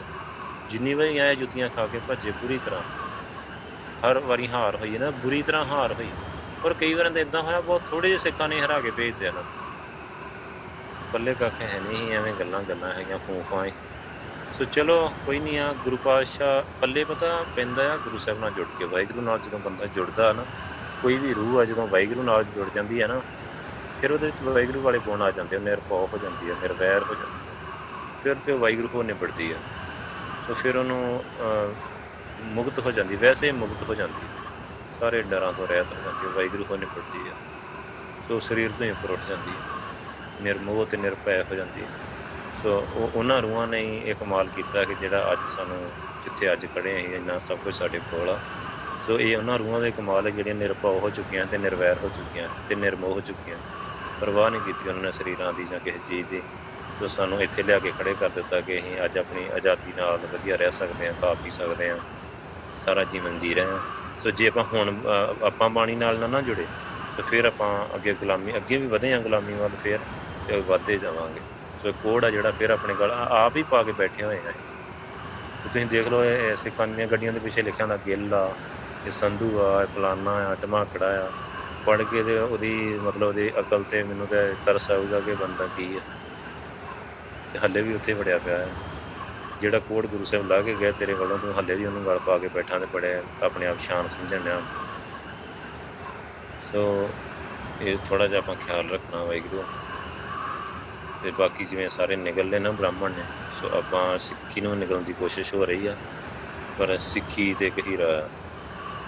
ਜਿੰਨੀ ਵਾਰੀ ਆਏ ਜੁੱਤੀਆਂ ਖਾ ਕੇ ਭੱਜੇ ਪੂਰੀ ਤਰ੍ਹਾਂ। ਹਰ ਵਾਰੀ ਹਾਰ ਹੋਈ ਹੈ ਨਾ, ਬੁਰੀ ਤਰ੍ਹਾਂ ਹਾਰ ਹੋਈ। ਪਰ ਕਈ ਵਾਰ ਤਾਂ ਇਦਾਂ ਹੋਇਆ, ਬਹੁਤ ਥੋੜੇ ਜਿਹੇ ਸਿੱਖਾਂ ਨੇ ਹਰਾ ਕੇ ਭੇਜ ਦਿਆ ਨਾ। ਪੱਲੇ ਕੱਖ ਹੈ ਨਹੀਂ ਐਵੇਂ ਗੱਲਾਂ ਗੱਲਾਂ ਹੈਗੀਆਂ, ਫੂਫਾਂ ਹੀ। ਸੋ ਚਲੋ, ਕੋਈ ਨਹੀਂ ਆ, ਗੁਰੂ ਪਾਤਸ਼ਾਹ, ਪੱਲੇ ਪਤਾ ਪੈਂਦਾ ਆ, ਗੁਰੂ ਸਾਹਿਬ ਨਾਲ ਜੁੜ ਕੇ। ਵਾਹਿਗੁਰੂ ਨਾਲ ਜਦੋਂ ਬੰਦਾ ਜੁੜਦਾ ਨਾ, ਕੋਈ ਵੀ ਰੂਹ ਆ, ਜਦੋਂ ਵਾਹਿਗੁਰੂ ਨਾਲ ਜੁੜ ਜਾਂਦੀ ਹੈ ਨਾ ਫਿਰ ਉਹਦੇ ਵਿੱਚ ਵਾਹਿਗੁਰੂ ਵਾਲੇ ਗੁਣ ਆ ਜਾਂਦੇ ਆ ਨਿਰਭਉ ਹੋ ਜਾਂਦੀ ਹੈ ਨਿਰਵੈਰ ਹੋ ਜਾਂਦੀ ਹੈ ਫਿਰ ਤੇ ਉਹ ਵਾਹਿਗੁਰੂ ਹੋ ਨਿਬੜਦੀ ਹੈ ਸੋ ਫਿਰ ਉਹਨੂੰ ਅਹ, ਮੁਕਤ ਹੋ ਜਾਂਦੀ ਵੈਸੇ ਹੀ ਮੁਕਤ ਹੋ ਜਾਂਦੀ ਸਾਰੇ ਡਰਾਂ ਤੋਂ ਰਹਿਤ ਹੋ ਜਾਂਦੀ ਹੈ ਵਾਹਿਗੁਰੂ ਹੋ ਨਿਬੜਦੀ ਹੈ ਸੋ ਸਰੀਰ ਤੋਂ ਹੀ ਉੱਪਰ ਉੱਠ ਜਾਂਦੀ ਹੈ ਨਿਰਮੋਹ ਤੇ ਨਿਰਭੈ ਹੋ ਜਾਂਦੀ ਹੈ ਸੋ ਉਹ ਉਹਨਾਂ ਰੂਹਾਂ ਨੇ ਹੀ ਇਹ ਕਮਾਲ ਕੀਤਾ ਕਿ ਜਿਹੜਾ ਅੱਜ ਸਾਨੂੰ ਜਿੱਥੇ ਅੱਜ ਖੜੇ ਹਾਂ ਇੰਨਾ ਸਭ ਕੁਝ ਸਾਡੇ ਕੋਲ ਆ। ਸੋ ਇਹ ਉਹਨਾਂ ਰੂਹਾਂ ਦੇ ਕਮਾਲ ਹੈ ਜਿਹੜੀਆਂ ਨਿਰਭਉ ਹੋ ਚੁੱਕੀਆਂ ਤੇ ਨਿਰਵੈਰ ਹੋ ਚੁੱਕੀਆਂ ਤੇ ਨਿਰਮੋਹ ਹੋ ਚੁੱਕੀਆਂ। ਪਰਵਾਹ ਨਹੀਂ ਕੀਤੀ ਉਹਨਾਂ ਨੇ ਸਰੀਰਾਂ ਦੀ ਜਾਂ ਕਿਸੇ ਚੀਜ਼ ਦੀ। ਸੋ ਸਾਨੂੰ ਇੱਥੇ ਲਿਆ ਕੇ ਖੜੇ ਕਰ ਦਿੱਤਾ ਕਿ ਅਸੀਂ ਅੱਜ ਆਪਣੀ ਆਜ਼ਾਦੀ ਨਾਲ ਵਧੀਆ ਰਹਿ ਸਕਦੇ ਹਾਂ, ਖਾ ਪੀ ਸਕਦੇ ਹਾਂ, ਸਾਰਾ ਜੀਵਨ ਜੀ ਰਹੇ ਹਾਂ। ਸੋ ਜੇ ਆਪਾਂ ਹੁਣ ਆਪਾਂ ਬਾਣੀ ਨਾਲ ਨਾ ਨਾ ਜੁੜੇ, ਸੋ ਫਿਰ ਆਪਾਂ ਅੱਗੇ ਗੁਲਾਮੀ, ਅੱਗੇ ਵੀ ਵਧੇ ਹਾਂ ਗੁਲਾਮੀ ਵੱਲ ਫਿਰ ਤੇ ਵਧਦੇ ਜਾਵਾਂਗੇ। ਸੋ ਇਹ ਕੋਡ ਆ ਜਿਹੜਾ ਫਿਰ ਆਪਣੇ ਗਲ ਆਪ ਹੀ ਪਾ ਕੇ ਬੈਠੇ ਹੋਏ ਆ। ਤੁਸੀਂ ਦੇਖ ਲਓ, ਇਹ ਸਿੱਖਾਂ ਦੀਆਂ ਗੱਡੀਆਂ ਦੇ ਪਿੱਛੇ ਲਿਖਿਆ ਹੁੰਦਾ ਗਿੱਲ ਆ, ਇਹ ਸੰਧੂ ਆ, ਇਹ ਫਲਾਨਾ ਆ ਟਮਾਕੜਾ ਆ। ਪੜ੍ਹ ਕੇ ਤੇ ਉਹਦੀ ਮਤਲਬ ਉਹਦੀ ਅਕਲ ਤੇ ਮੈਨੂੰ ਤਾਂ ਤਰਸ ਆਊਗਾ ਕਿ ਬੰਦਾ ਕੀ ਆ ਤੇ ਹੱਲੇ ਵੀ ਉੱਥੇ ਵੜਿਆ ਪਿਆ ਹੈ। ਜਿਹੜਾ ਕੋਡ ਗੁਰੂ ਸਾਹਿਬ ਲਾ ਕੇ ਗਿਆ ਤੇਰੇ ਕੋਲੋਂ ਤੂੰ ਹੱਲੇ ਵੀ ਉਹਨੂੰ ਗਲ ਪਾ ਕੇ ਬੈਠਾ ਤੇ ਬੜੇ ਆਪਣੇ ਆਪ ਸ਼ਾਨ ਸਮਝਣ ਡਿਆ। ਸੋ ਇਹ ਥੋੜਾ ਜਿਹਾ ਆਪਾਂ ਖਿਆਲ ਰੱਖਣਾ ਵਾਹਿਗੁਰੂ। ਤੇ ਬਾਕੀ ਜਿਵੇਂ ਸਾਰੇ ਨਿਕਲਦੇ ਨਾ ਬ੍ਰਾਹਮਣ ਨੇ, ਸੋ ਆਪਾਂ ਸਿੱਖੀ ਨੂੰ ਨਿਕਲਣ ਦੀ ਕੋਸ਼ਿਸ਼ ਹੋ ਰਹੀ ਆ। ਪਰ ਸਿੱਖੀ ਤੇ ਇੱਕ ਹੀਰਾ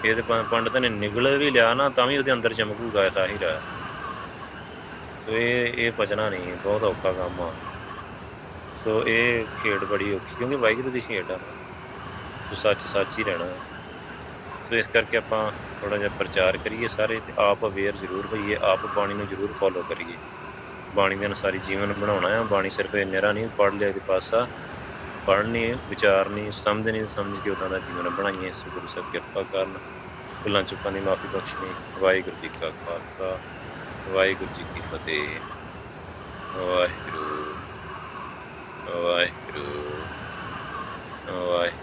ਇਹ ਤੇ ਪੰ- ਪੰਡਤ ਨੇ ਨਿਗਲ ਵੀ ਲਿਆ ਨਾ, ਤਾਂ ਵੀ ਉਹਦੇ ਅੰਦਰ ਚਮਕੂਗਾ ਐਸਾ ਹੀਰਾ ਹੈ। ਸੋ ਇਹ ਇਹ ਬਚਣਾ ਨਹੀਂ, ਬਹੁਤ ਔਖਾ ਕੰਮ ਆ। ਸੋ ਇਹ ਖੇਡ ਬੜੀ ਔਖੀ, ਕਿਉਂਕਿ ਵਾਹਿਗੁਰੂ ਦੀ ਖੇਡ ਆ। ਸੋ ਸੱਚ ਸੱਚ ਹੀ ਰਹਿਣਾ। ਸੋ ਇਸ ਕਰਕੇ ਆਪਾਂ ਥੋੜਾ ਜਿਹਾ ਪ੍ਰਚਾਰ ਕਰੀਏ ਸਾਰੇ ਤੇ ਆਪ ਅਵੇਅਰ ਜ਼ਰੂਰ ਹੋਈਏ, ਆਪ ਬਾਣੀ ਨੂੰ ਜ਼ਰੂਰ ਫੋਲੋ ਕਰੀਏ। ਬਾਣੀ ਦੇ ਅਨੁਸਾਰੀ ਜੀਵਨ ਬਣਾਉਣਾ ਆ, ਬਾਣੀ ਸਿਰਫ ਇਹ ਨਿਹਰਾ ਨਹੀਂ, ਪੜ੍ਹ ਲਿਆ ਦੇ ਪਾਸਾ ਪੜ੍ਹਨੀ, ਵਿਚਾਰਨੀ, ਸਮਝਣੀ, ਸਮਝ ਕੇ ਉਦਾਂ ਦਾ ਜੀਵਨ ਬਣਾਈਏ। ਸੋ ਗੁਰੂ ਸਾਹਿਬ ਕਿਰਪਾ ਕਰਨ। ਭੁੱਲਾਂ ਚੁੱਕਾਂ ਦੀ ਮਾਫੀ ਬਖਸ਼ਣੀ। ਵਾਹਿਗੁਰੂ ਜੀ ਕਾ ਖਾਲਸਾ। ਵਾਹਿਗੁਰੂ ਜੀ ਕੀ ਫਤਿਹ। ਵਾਹਿਗੁਰੂ। ਵਾਹਿਗੁਰੂ। ਵਾਹਿਗੁਰੂ।